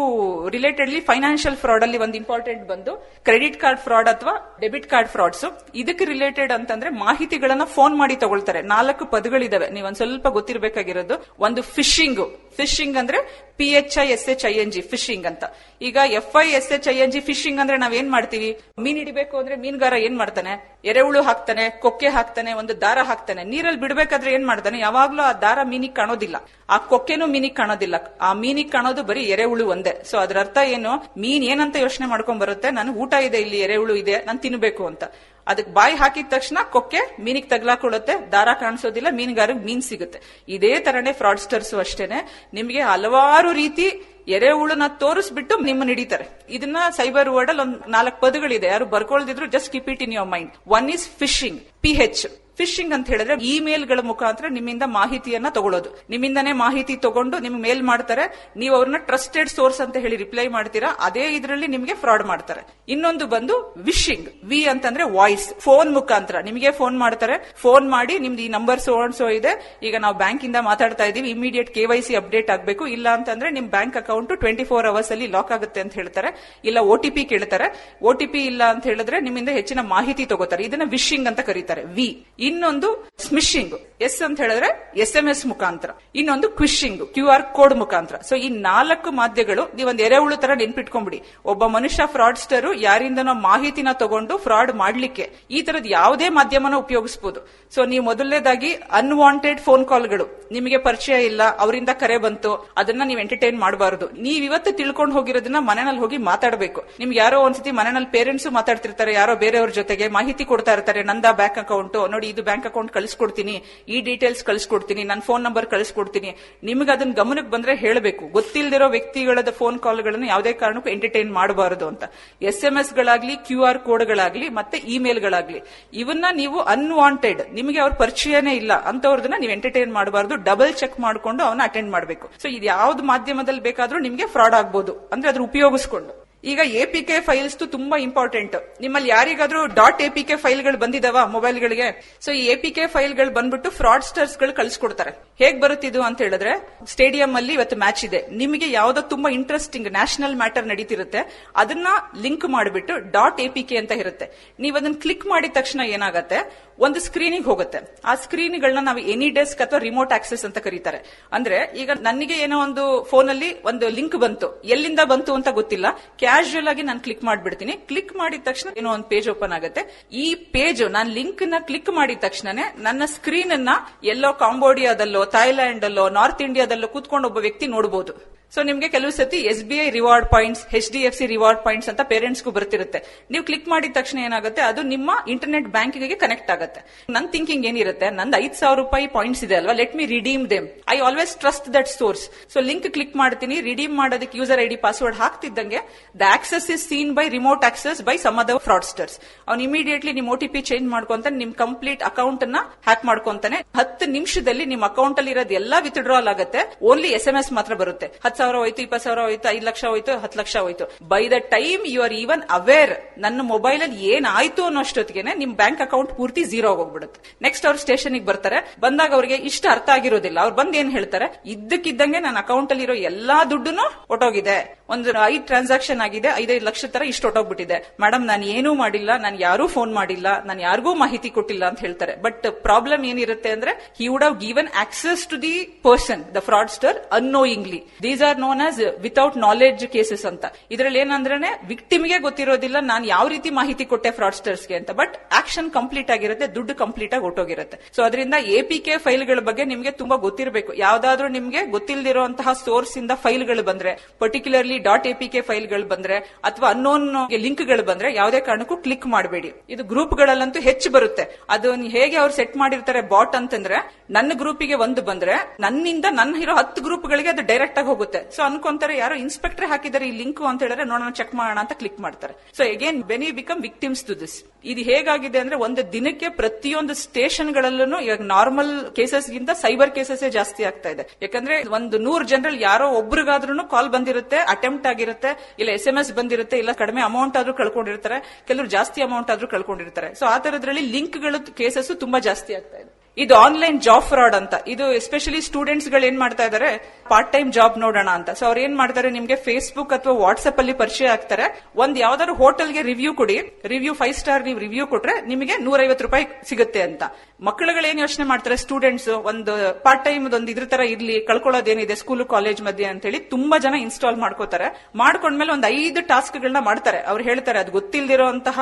Speaker 2: ರಿಲೇಟೆಡ್ಲಿ ಫೈನಾನ್ಷಿಯಲ್ ಫ್ರಾಡ್ ಅಲ್ಲಿ ಒಂದು ಇಂಪಾರ್ಟೆಂಟ್ ಬಂದು ಕ್ರೆಡಿಟ್ ಕಾರ್ಡ್ ಫ್ರಾಡ್ ಅಥವಾ ಡೆಬಿಟ್ ಕಾರ್ಡ್ ಫ್ರಾಡ್ಸ್ ಇದಕ್ಕೆ ರಿಲೇಟೆಡ್ ಅಂತಂದ್ರೆ ಮಾಹಿತಿಗಳನ್ನ ಫೋನ್ ಮಾಡಿ ತಗೊಳ್ತಾರೆ. ನಾಲ್ಕು ಪದಗಳಿದಾವೆ. ನೀವು ಒಂದ್ ಸ್ವಲ್ಪ ಗೊತ್ತಿರಬೇಕಾಗಿರೋದು. ಒಂದು ಫಿಶಿಂಗ್. ಫಿಶಿಂಗ್ ಅಂದ್ರೆ P H I S H I N G phishing ಅಂತ. ಈಗ F I S H I N G fishing ಅಂದ್ರೆ ನಾವ್ ಏನ್ ಮಾಡ್ತೀವಿ? ಮೀನ್ ಹಿಡಿಬೇಕು ಅಂದ್ರೆ ಮೀನುಗಾರ ಏನ್ ಮಾಡ್ತಾನೆ? ಎರೆಹುಳು ಹಾಕ್ತಾನೆ, ಕೊಕ್ಕೆ ಹಾಕ್ತಾನೆ, ಒಂದು ದಾರ ಹಾಕ್ತಾನೆ. ನೀರಲ್ಲಿ ಬಿಡ್ಬೇಕಾದ್ರೆ ಏನ್ ಮಾಡ್ತಾನೆ? ಯಾವಾಗ್ಲೂ ಆ ದಾರ ಮೀನಿಗೆ ಕಾಣೋದಿಲ್ಲ. ಆ ಕೊಕ್ಕೆನೂ ಮೀನಿಗೆ ಕಾಣೋದಿಲ್ಲ. ಆ ಮೀನಿಗೆ ಕಾಣೋದು ಬರೀ ಎರೆಹುಳು ಒಂದೇ. ಸೊ ಅದ್ರ ಅರ್ಥ ಏನು? ಮೀನ್ ಏನಂತ ಯೋಚನೆ ಮಾಡ್ಕೊಂಡ್ ಬರುತ್ತೆ. ನಾನು ಊಟ ಇದೆ ಇಲ್ಲಿ, ಎರೆಹುಳು ಇದೆ, ನಾನು ತಿನ್ಬೇಕು ಅಂತ. ಅದಕ್ಕೆ ಬಾಯಿ ಹಾಕಿದ ತಕ್ಷಣ ಕೊಕ್ಕೆ ಮೀನಿಗೆ ತಗ್ಲಾಕೊಳ್ಳುತ್ತೆ, ದಾರ ಕಾಣಿಸೋದಿಲ್ಲ, ಮೀನುಗಾರಿಗೆ ಮೀನ್ ಸಿಗುತ್ತೆ. ಇದೇ ತರನೇ ಫ್ರಾಡ್ಸ್ಟರ್ಸ್ ಅಷ್ಟೇನೆ. ನಿಮಗೆ ಹಲವಾರು ರೀತಿ ಎರೆಹುಳನ ತೋರಿಸ್ಬಿಟ್ಟು ನಿಮ್ಮನ್ನ ಹಿಡಿತಾರೆ ಇದನ್ನ ಸೈಬರ್ ವರ್ಡ್ ಅಲ್ಲಿ ಒಂದ್ ನಾಲ್ಕು ಪದಗಳಿದೆ. ಯಾರು ಬರ್ಕೊಳ್ದಿದ್ರು just keep it in your mind one is phishing P H phishing ಅಂತ ಹೇಳಿದ್ರೆ ಇಮೇಲ್ಗಳ ಮುಖಾಂತರ ನಿಮ್ಮಿಂದ ಮಾಹಿತಿಯನ್ನ ತಗೊಳ್ಳೋದು. ನಿಮ್ಮಿಂದನೇ ಮಾಹಿತಿ ತಗೊಂಡು ನಿಮ್ಗೆ ಮೇಲ್ ಮಾಡ್ತಾರೆ. ನೀವು ಅವ್ರನ್ನ ಟ್ರಸ್ಟೆಡ್ ಸೋರ್ಸ್ ಅಂತ ಹೇಳಿ ರಿಪ್ಲೈ ಮಾಡ್ತೀರಾ, ಅದೇ ಇದರಲ್ಲಿ ನಿಮಗೆ ಫ್ರಾಡ್ ಮಾಡ್ತಾರೆ. ಇನ್ನೊಂದು ಬಂದು ವಿಶಿಂಗ್, ವಿ ಅಂತಂದ್ರೆ ವಾಯ್ಸ್, ಫೋನ್ ಮುಖಾಂತರ. ನಿಮಗೆ ಫೋನ್ ಮಾಡ್ತಾರೆ. ಫೋನ್ ಮಾಡಿ ನಿಮ್ದು ಈ ನಂಬರ್ ಸೋ ಸೋ ಇದೆ. ಈಗ ನಾವು ಬ್ಯಾಂಕ್ ಇಂದ ಮಾತಾಡ್ತಾ ಇದೀವಿ immediate K Y C update ಆಗಬೇಕು. ಇಲ್ಲ ಅಂತಂದ್ರೆ ನಿಮ್ bank account twenty four hours ಅಲ್ಲಿ ಲಾಕ್ ಆಗುತ್ತೆ ಅಂತ ಹೇಳ್ತಾರೆ. ಇಲ್ಲ ಒ ಟಿ ಪಿ ಕೇಳ್ತಾರೆ. ಒ ಟಿ ಪಿ ಇಲ್ಲ ಅಂತ ಹೇಳಿದ್ರೆ ನಿಮ್ಮಿಂದ ಹೆಚ್ಚಿನ ಮಾಹಿತಿ ತಗೋತಾರೆ. ಇದನ್ನ ವಿಶಿಂಗ್ ಅಂತ ಕರೀತಾರೆ. ವಿ. ಇನ್ನೊಂದು ಸ್ಮಿಶಿಂಗ್ ಎಸ್ ಅಂತ ಹೇಳಿದ್ರೆ ಎಸ್ ಎಂ ಎಸ್ ಮುಖಾಂತರ. ಇನ್ನೊಂದು ಕ್ವಿಶಿಂಗ್ ಕ್ಯೂ ಆರ್ ಕೋಡ್ ಮುಖಾಂತರ. ಸೊ ಈ ನಾಲ್ಕು ಮಾಧ್ಯಗಳು, ನೀವೊಂದು ಎರೆಹುಳು ತರ ನೆನ್ಪಿಟ್ಕೊಂಡ್ಬಿಡಿ ಒಬ್ಬ ಮನುಷ್ಯ ಫ್ರಾಡ್ಸ್ಟರ್ ಯಾರಿಂದನೋ ಮಾಹಿತಿನ ತಗೊಂಡು ಫ್ರಾಡ್ ಮಾಡ್ಲಿಕ್ಕೆ ಈ ತರದ ಯಾವುದೇ ಮಾಧ್ಯಮನ ಉಪಯೋಗಿಸಬಹುದು ಸೊ ನೀವು ಮೊದಲನೇದಾಗಿ ಅನ್ವಾಂಟೆಡ್ ಫೋನ್ ಕಾಲ್ಗಳು ನಿಮಗೆ ಪರಿಚಯ ಇಲ್ಲ, ಅವರಿಂದ ಕರೆ ಬಂತು, ಅದನ್ನ ನೀವು ಎಂಟರ್ಟೈನ್ ಮಾಡಬಾರದು. ನೀವ್ ಇವತ್ತು ತಿಳ್ಕೊಂಡು ಹೋಗಿರೋದನ್ನ ಮನೆಯಲ್ಲಿ ಹೋಗಿ ಮಾತಾಡಬೇಕು. ನಿಮ್ಗೆ ಯಾರೋ ಒಂದ್ಸತಿ ಮನೆಯಲ್ಲಿ ಪೇರೆಂಟ್ಸ್ ಮಾತಾಡ್ತಿರ್ತಾರೆ, ಯಾರೋ ಬೇರೆಯವ್ರ ಜೊತೆಗೆ ಮಾಹಿತಿ ಕೊಡ್ತಾ ಇರ್ತಾರೆ, ನಂದ ಬ್ಯಾಂಕ್ ಅಕೌಂಟ್ ನೋಡಿ ಇದು ಬ್ಯಾಂಕ್ ಅಕೌಂಟ್ ಕಳಿಸ್ಕೊಡ್ತೀನಿ, ಈ ಡೀಟೇಲ್ಸ್ ಕಳಿಸ್ಕೊಡ್ತೀನಿ ನನ್ನ ಫೋನ್ ನಂಬರ್ ಕಳಿಸ್ಕೊಡ್ತೀನಿ. ನಿಮಗೆ ಅದನ್ನ ಗಮನಕ್ಕೆ ಬಂದ್ರೆ ಹೇಳಬೇಕು. ಗೊತ್ತಿಲ್ಲದಿರೋ ವ್ಯಕ್ತಿಗಳದ ಫೋನ್ ಕಾಲ್ಗಳನ್ನು ಯಾವುದೇ ಕಾರಣಕ್ಕೂ ಎಂಟರ್ಟೈನ್ ಮಾಡಬಾರದು ಅಂತ. ಎಸ್ ಎಂ ಎಸ್ ಗಳಾಗ್ಲಿ ಕ್ಯೂ ಆರ್ ಕೋಡ್ಗಳಾಗ್ಲಿ, ಮತ್ತೆ ಇಮೇಲ್ ಗಳಾಗ್ಲಿ ಇವನ್ನ ನೀವು ಅನ್ವಾಂಟೆಡ್, ನಿಮಗೆ ಅವ್ರ ಪರಿಚಯನೇ ಇಲ್ಲ ಅಂತವ್ರದನ್ನ ನೀವು ಎಂಟರ್ಟೈನ್ ಮಾಡಬಾರದು, ಡಬಲ್ ಚೆಕ್ ಮಾಡ್ಕೊಂಡು ಅವನ್ನ ಅಟೆಂಡ್ ಮಾಡಬೇಕು. ಸೊ ಇದು ಯಾವ್ದು ಮಾಧ್ಯಮದಲ್ಲಿ ಬೇಕಾದ್ರೂ ನಿಮಗೆ ಫ್ರಾಡ್ ಆಗ್ಬೋದು. ಅಂದ್ರೆ ಅದ್ರ ಉಪಯೋಗಿಸ್ಕೊಂಡು. ಈಗ ಎ ಪಿ ಕೆ ಫೈಲ್ಸ್ ತುಂಬಾ ಇಂಪಾರ್ಟೆಂಟ್ ನಿಮ್ಮಲ್ಲಿ ಯಾರಿಗಾದ್ರೂ ಡಾಟ್ ಎ ಪಿ ಕೆ ಫೈಲ್ಗಳು ಬಂದಿದಾವ ಮೊಬೈಲ್ಗಳಿಗೆ ಸೊ ಈ ಎ ಪಿ ಕೆ ಫೈಲ್ಗಳು ಬಂದ್ಬಿಟ್ಟು ಫ್ರಾಡ್ಸ್ಟರ್ಸ್ಗಳು ಕಳಿಸ್ಕೊಡ್ತಾರೆ. ಹೇಗ್ ಬರುತ್ತಿದು ಅಂತ ಹೇಳಿದ್ರೆ ಸ್ಟೇಡಿಯಂ ಅಲ್ಲಿ ಇವತ್ತು ಮ್ಯಾಚ್ ಇದೆ. ನಿಮಗೆ ಯಾವ್ದೋ ತುಂಬಾ ಇಂಟ್ರೆಸ್ಟಿಂಗ್ ನ್ಯಾಷನಲ್ ಮ್ಯಾಟರ್ ನಡೀತಿರುತ್ತೆ. ಅದನ್ನ ಲಿಂಕ್ ಮಾಡಿಬಿಟ್ಟು ಡಾಟ್ ಎ ಪಿ ಕೆ ಅಂತ ಇರುತ್ತೆ. ನೀವು ಅದನ್ನ ಕ್ಲಿಕ್ ಮಾಡಿದ ತಕ್ಷಣ ಏನಾಗತ್ತೆ ಒಂದು ಸ್ಕ್ರೀನಿಗೆ ಹೋಗುತ್ತೆ. ಆ ಸ್ಕ್ರೀನ್ಗಳನ್ನ ನಾವು ಎನಿ ಡೆಸ್ಕ್ ಅಥವಾ ರಿಮೋಟ್ ಆಕ್ಸೆಸ್ ಅಂತ ಕರೀತಾರೆ. ಅಂದ್ರೆ ಈಗ ನನಗೆ ಏನೋ ಒಂದು ಫೋನ್ ಅಲ್ಲಿ ಒಂದು ಲಿಂಕ್ ಬಂತು. ಎಲ್ಲಿಂದ ಬಂತು ಅಂತ ಗೊತ್ತಿಲ್ಲ. ಕ್ಯಾಶುಯಲ್ ಆಗಿ ನಾನು ಕ್ಲಿಕ್ ಮಾಡ್ಬಿಡ್ತೀನಿ. ಕ್ಲಿಕ್ ಮಾಡಿದ ತಕ್ಷಣ ಏನೋ ಒಂದು ಪೇಜ್ ಓಪನ್ ಆಗುತ್ತೆ. ಈ ಪೇಜ್ ನಾನು ಲಿಂಕ್ನ ಕ್ಲಿಕ್ ಮಾಡಿದ ತಕ್ಷಣನೇ ನನ್ನ ಸ್ಕ್ರೀನ್ ಅನ್ನ ಎಲ್ಲೋ ಕಾಂಬೋಡಿಯಾದಲ್ಲೋ ಥೈಲ್ಯಾಂಡ್ ಅಲ್ಲೋ ನಾರ್ತ್ ಇಂಡಿಯಾದಲ್ಲೋ ಕೂತ್ಕೊಂಡು ಒಬ್ಬ ವ್ಯಕ್ತಿ ನೋಡಬಹುದು ಸೊ ನಿಮ್ಗೆ ಕೆಲವು ಸತಿ S B I reward points H D F C reward points ಅಂತ ಪೇರೆಂಟ್ಸ್ಗೂ ಬರ್ತಿರುತ್ತೆ. ನೀವು ಕ್ಲಿಕ್ ಮಾಡಿದ ತಕ್ಷಣ ಏನಾಗುತ್ತೆ? ಅದು ನಿಮ್ಮ ಇಂಟರ್ನೆಟ್ ಬ್ಯಾಂಕಿಂಗ್ ಕನೆಕ್ಟ್ ಆಗುತ್ತೆ. ನನ್ ಥಿಂಕಿಂಗ್ ಏನಿರುತ್ತೆ? ನಂದು ಐದ್ ಸಾವಿರ ರೂಪಾಯಿ ಪಾಯಿಂಟ್ಸ್ ಇದೆ ಅಲ್ವಾ? Let me redeem them I always trust that source so link click ಮಾಡ್ತೀನಿ. ರಿಡೀಮ್ ಮಾಡೋದಕ್ಕೆ user ID password ಹಾಕ್ತಿದ್ದಂಗೆ the access is seen by remote access by some other fraudsters ಅವ್ನು ಇಮಿಡಿಯೇಟ್ಲಿ ನಿಮ್ ಒ ಟಿ ಪಿ ಚೇಂಜ್ ಮಾಡ್ಕೊಂತ ನಿಮ್ complete account ಅನ್ನ hack ಮಾಡ್ಕೊಂತಾನೆ. ಹತ್ತು ನಿಮಿಷದಲ್ಲಿ ನಿಮ್ ಅಕೌಂಟ್ ಅಲ್ಲಿ ಇರೋದು ಎಲ್ಲ ವಿತ್ಡ್ರಾಲ್ ಆಗುತ್ತೆ. ಓನ್ಲಿ ಎಸ್ ಎಂ ಎಸ್ ಮಾತ್ರ ಬರುತ್ತೆ. ಹತ್ತು ಸಾವಿರ ಹೋಯ್ತು, ಇಪ್ಪತ್ತು ಸಾವಿರ ಹೋಯ್ತು, ಐದು ಲಕ್ಷ ಹೋಯ್ತು, ಹತ್ತು ಲಕ್ಷ ಹೋಯ್ತು. By the time you are even aware ನನ್ನ ಮೊಬೈಲ್ ಅಲ್ಲಿ ಏನಾಯ್ತು ಅನ್ನೋಷ್ಟೊತ್ತಿಗೆ ನಿಮ್ ಬ್ಯಾಂಕ್ ಅಕೌಂಟ್ ಪೂರ್ತಿ ಝೀರೋ ಹೋಗ್ಬಿಡುತ್ತೆ ನೆಕ್ಸ್ಟ್ ಅವ್ರು ಸ್ಟೇಷನ್ ಬರ್ತಾರೆ. ಬಂದಾಗ ಅವ್ರಿಗೆ ಇಷ್ಟ ಅರ್ಥ ಆಗಿರೋದಿಲ್ಲ. ಅವ್ರು ಬಂದ್ ಏನ್ ಹೇಳ್ತಾರೆ? ಇದ್ದಕ್ಕಿದ್ದಂಗೆ ನನ್ನ ಅಕೌಂಟ್ ಅಲ್ಲಿ ಇರೋ ಎಲ್ಲಾ ದುಡ್ಡುನು ಒಟ್ಟೋಗಿದೆ. ಒಂದು ಐದು ಟ್ರಾನ್ಸಾಕ್ಷನ್ ಆಗಿದೆ, ಐದೈದು ಲಕ್ಷ ತರ ಇಷ್ಟು ಹೊಟ್ಟೋಗ್ಬಿಟ್ಟಿದೆ ಮೇಡಮ್ ನಾನು ಏನೂ ಮಾಡಿಲ್ಲ. ನಾನು ಯಾರೂ ಫೋನ್ ಮಾಡಿಲ್ಲ. ನಾನು ಯಾರಿಗೂ ಮಾಹಿತಿ ಕೊಟ್ಟಿಲ್ಲ ಅಂತ ಹೇಳ್ತಾರೆ. ಬಟ್ ಪ್ರಾಬ್ಲಮ್ ಏನಿರುತ್ತೆ ಅಂದ್ರೆ he would have given access to the person the fraudster annoyingly these are known as without knowledge cases ಅಂತ. ಇದರಲ್ಲಿ ಏನಂದ್ರೆ ವಿಕ್ಟಿಮ್ಗೆ ಗೊತ್ತಿರೋದಿಲ್ಲ, ನಾನು ಯಾವ ರೀತಿ ಮಾಹಿತಿ ಕೊಟ್ಟೆ ಫ್ರಾಡ್ಸ್ಟರ್ಸ್ಗೆ ಅಂತ. ಬಟ್ ಆಕ್ಷನ್ ಕಂಪ್ಲೀಟ್ ಆಗಿರುತ್ತೆ, ದುಡ್ಡು ಕಂಪ್ಲೀಟ್ ಆಗಿ ಹೊಟ್ಟೋಗಿರುತ್ತೆ ಸೊ ಅದರಿಂದ ಎಪಿಕೆ ಫೈಲ್ಗಳ ಬಗ್ಗೆ ನಿಮ್ಗೆ ತುಂಬಾ ಗೊತ್ತಿರಬೇಕು. ಯಾವ್ದಾದ್ರೂ ನಿಮ್ಗೆ ಗೊತ್ತಿಲ್ಲದಿರುವಂತಹ ಸೋರ್ಸ್ ಇಂದ ಫೈಲ್ಗಳು ಬಂದ್ರೆ ಪರ್ಟಿಕ್ಯುಲರ್ಲಿ ಡಾಟ್ ಎಪಿಕೆ ಫೈಲ್ಗಳು ಬಂದ್ರೆ, ಅಥವಾ ಅನ್ನೋನ್ ಲಿಂಕ್ಗಳು ಬಂದ್ರೆ, ಯಾವುದೇ ಕಾರಣಕ್ಕೂ ಕ್ಲಿಕ್ ಮಾಡಬೇಡಿ. ಇದು ಗ್ರೂಪ್ಗಳಲ್ಲಂತೂ ಹೆಚ್ಚು ಬರುತ್ತೆ. ಅದು ಹೇಗೆ ಅವ್ರು ಸೆಟ್ ಮಾಡಿರ್ತಾರೆ ಬಾಟ್ ಅಂತಂದ್ರೆ, ನನ್ನ ಗ್ರೂಪಿಗೆ ಒಂದು ಬಂದ್ರೆ, ನನ್ನಿಂದ ನನ್ನ ಇರೋ ಹತ್ತು ಗ್ರೂಪ್ಗಳಿಗೆ ಅದು ಡೈರೆಕ್ಟ್ ಆಗಿ ಹೋಗುತ್ತೆ. ಸೊ ಅನ್ಕೊಂತಾರೆ, ಯಾರೋ ಇನ್ಸ್ಪೆಕ್ಟರ್ ಹಾಕಿದ್ದಾರೆ ಈ ಲಿಂಕ್ ಅಂತ ಹೇಳಿದ್ರೆ ನೋಡೋಣ ಚೆಕ್ ಮಾಡೋಣ ಅಂತ ಕ್ಲಿಕ್ ಮಾಡ್ತಾರೆ. So again when become victims to this ಇದು ಹೇಗಾಗಿದೆ ಅಂದ್ರೆ ಒಂದು ದಿನಕ್ಕೆ ಪ್ರತಿಯೊಂದು ಸ್ಟೇಷನ್ ಗಳಲ್ಲೂ ಇವಾಗ ನಾರ್ಮಲ್ ಕೇಸಸ್ ಗಿಂತ ಸೈಬರ್ ಕೇಸಸ್ ಜಾಸ್ತಿ ಆಗ್ತಾ ಇದೆ. ಯಾಕಂದ್ರೆ ಒಂದು ನೂರ್ ಜನರಲ್ಲಿ ಯಾರೋ ಒಬ್ರಿಗಾದ್ರೂ ಕಾಲ್ ಬಂದಿರುತ್ತೆ ಅಟೆಂಪ್ಟ್ ಆಗಿರುತ್ತೆ, ಇಲ್ಲ ಎಸ್ ಎಂ ಎಸ್ ಬಂದಿರುತ್ತೆ, ಇಲ್ಲ ಕಡಿಮೆ ಅಮೌಂಟ್ ಆದ್ರೂ ಕಳ್ಕೊಂಡಿರ್ತಾರೆ, ಕೆಲವರು ಜಾಸ್ತಿ ಅಮೌಂಟ್ ಆದ್ರೂ ಕಳ್ಕೊಂಡಿರ್ತಾರೆ. ಸೊ ಆ ತರದ್ರಲ್ಲಿ ಲಿಂಕ್ಗಳು ಕೇಸಸ್ ತುಂಬಾ ಜಾಸ್ತಿ ಆಗ್ತಾ ಇದೆ. ಇದು ಆನ್ಲೈನ್ ಜಾಬ್ ಫ್ರಾಡ್ ಅಂತ. ಇದು ಎಸ್ಪೆಷಲಿ ಸ್ಟೂಡೆಂಟ್ಸ್ಗಳು ಏನ್ ಮಾಡ್ತಾ ಇದಾರೆ ಪಾರ್ಟ್ ಟೈಮ್ ಜಾಬ್ ನೋಡೋಣ ಅಂತ. ಸೊ ಅವ್ರು ಏನ್ ಮಾಡ್ತಾರೆ, ನಿಮ್ಗೆ ಫೇಸ್ಬುಕ್ ಅಥವಾ ವಾಟ್ಸ್ಆಪ್ ಅಲ್ಲಿ ಪರಿಚಯ ಆಗ್ತಾರೆ. ಒಂದ್ ಯಾವ್ದಾದ್ರು ಹೋಟೆಲ್ಗೆ ರಿವ್ಯೂ ಕೊಡಿ. ರಿವ್ಯೂ ಫೈವ್ ಸ್ಟಾರ್ ನೀವು ರಿವ್ಯೂ ಕೊಟ್ರೆ ನಿಮಗೆ ನೂರೈವತ್ತು ರೂಪಾಯಿ ಸಿಗುತ್ತೆ ಅಂತ. ಮಕ್ಕಳುಗಳು ಏನ್ ಯೋಚನೆ ಮಾಡ್ತಾರೆ ಸ್ಟೂಡೆಂಟ್ಸ್ ಒಂದು ಪಾರ್ಟ್ ಟೈಮ್ ಒಂದು ಇದ್ರ ತರ ಇರ್ಲಿ, ಕಳ್ಕೊಳ್ಳೋದೇನಿದೆ ಸ್ಕೂಲ್ ಕಾಲೇಜ್ ಮಧ್ಯೆ ಅಂತ ಹೇಳಿ ತುಂಬಾ ಜನ ಇನ್ಸ್ಟಾಲ್ ಮಾಡ್ಕೋತಾರೆ. ಮಾಡ್ಕೊಂಡ್ಮೇಲೆ ಒಂದ್ ಐದು ಟಾಸ್ಕ್ ಗಳನ್ನ ಮಾಡ್ತಾರೆ. ಅವ್ರು ಹೇಳ್ತಾರೆ, ಅದು ಗೊತ್ತಿಲ್ದಿರೋಂತಹ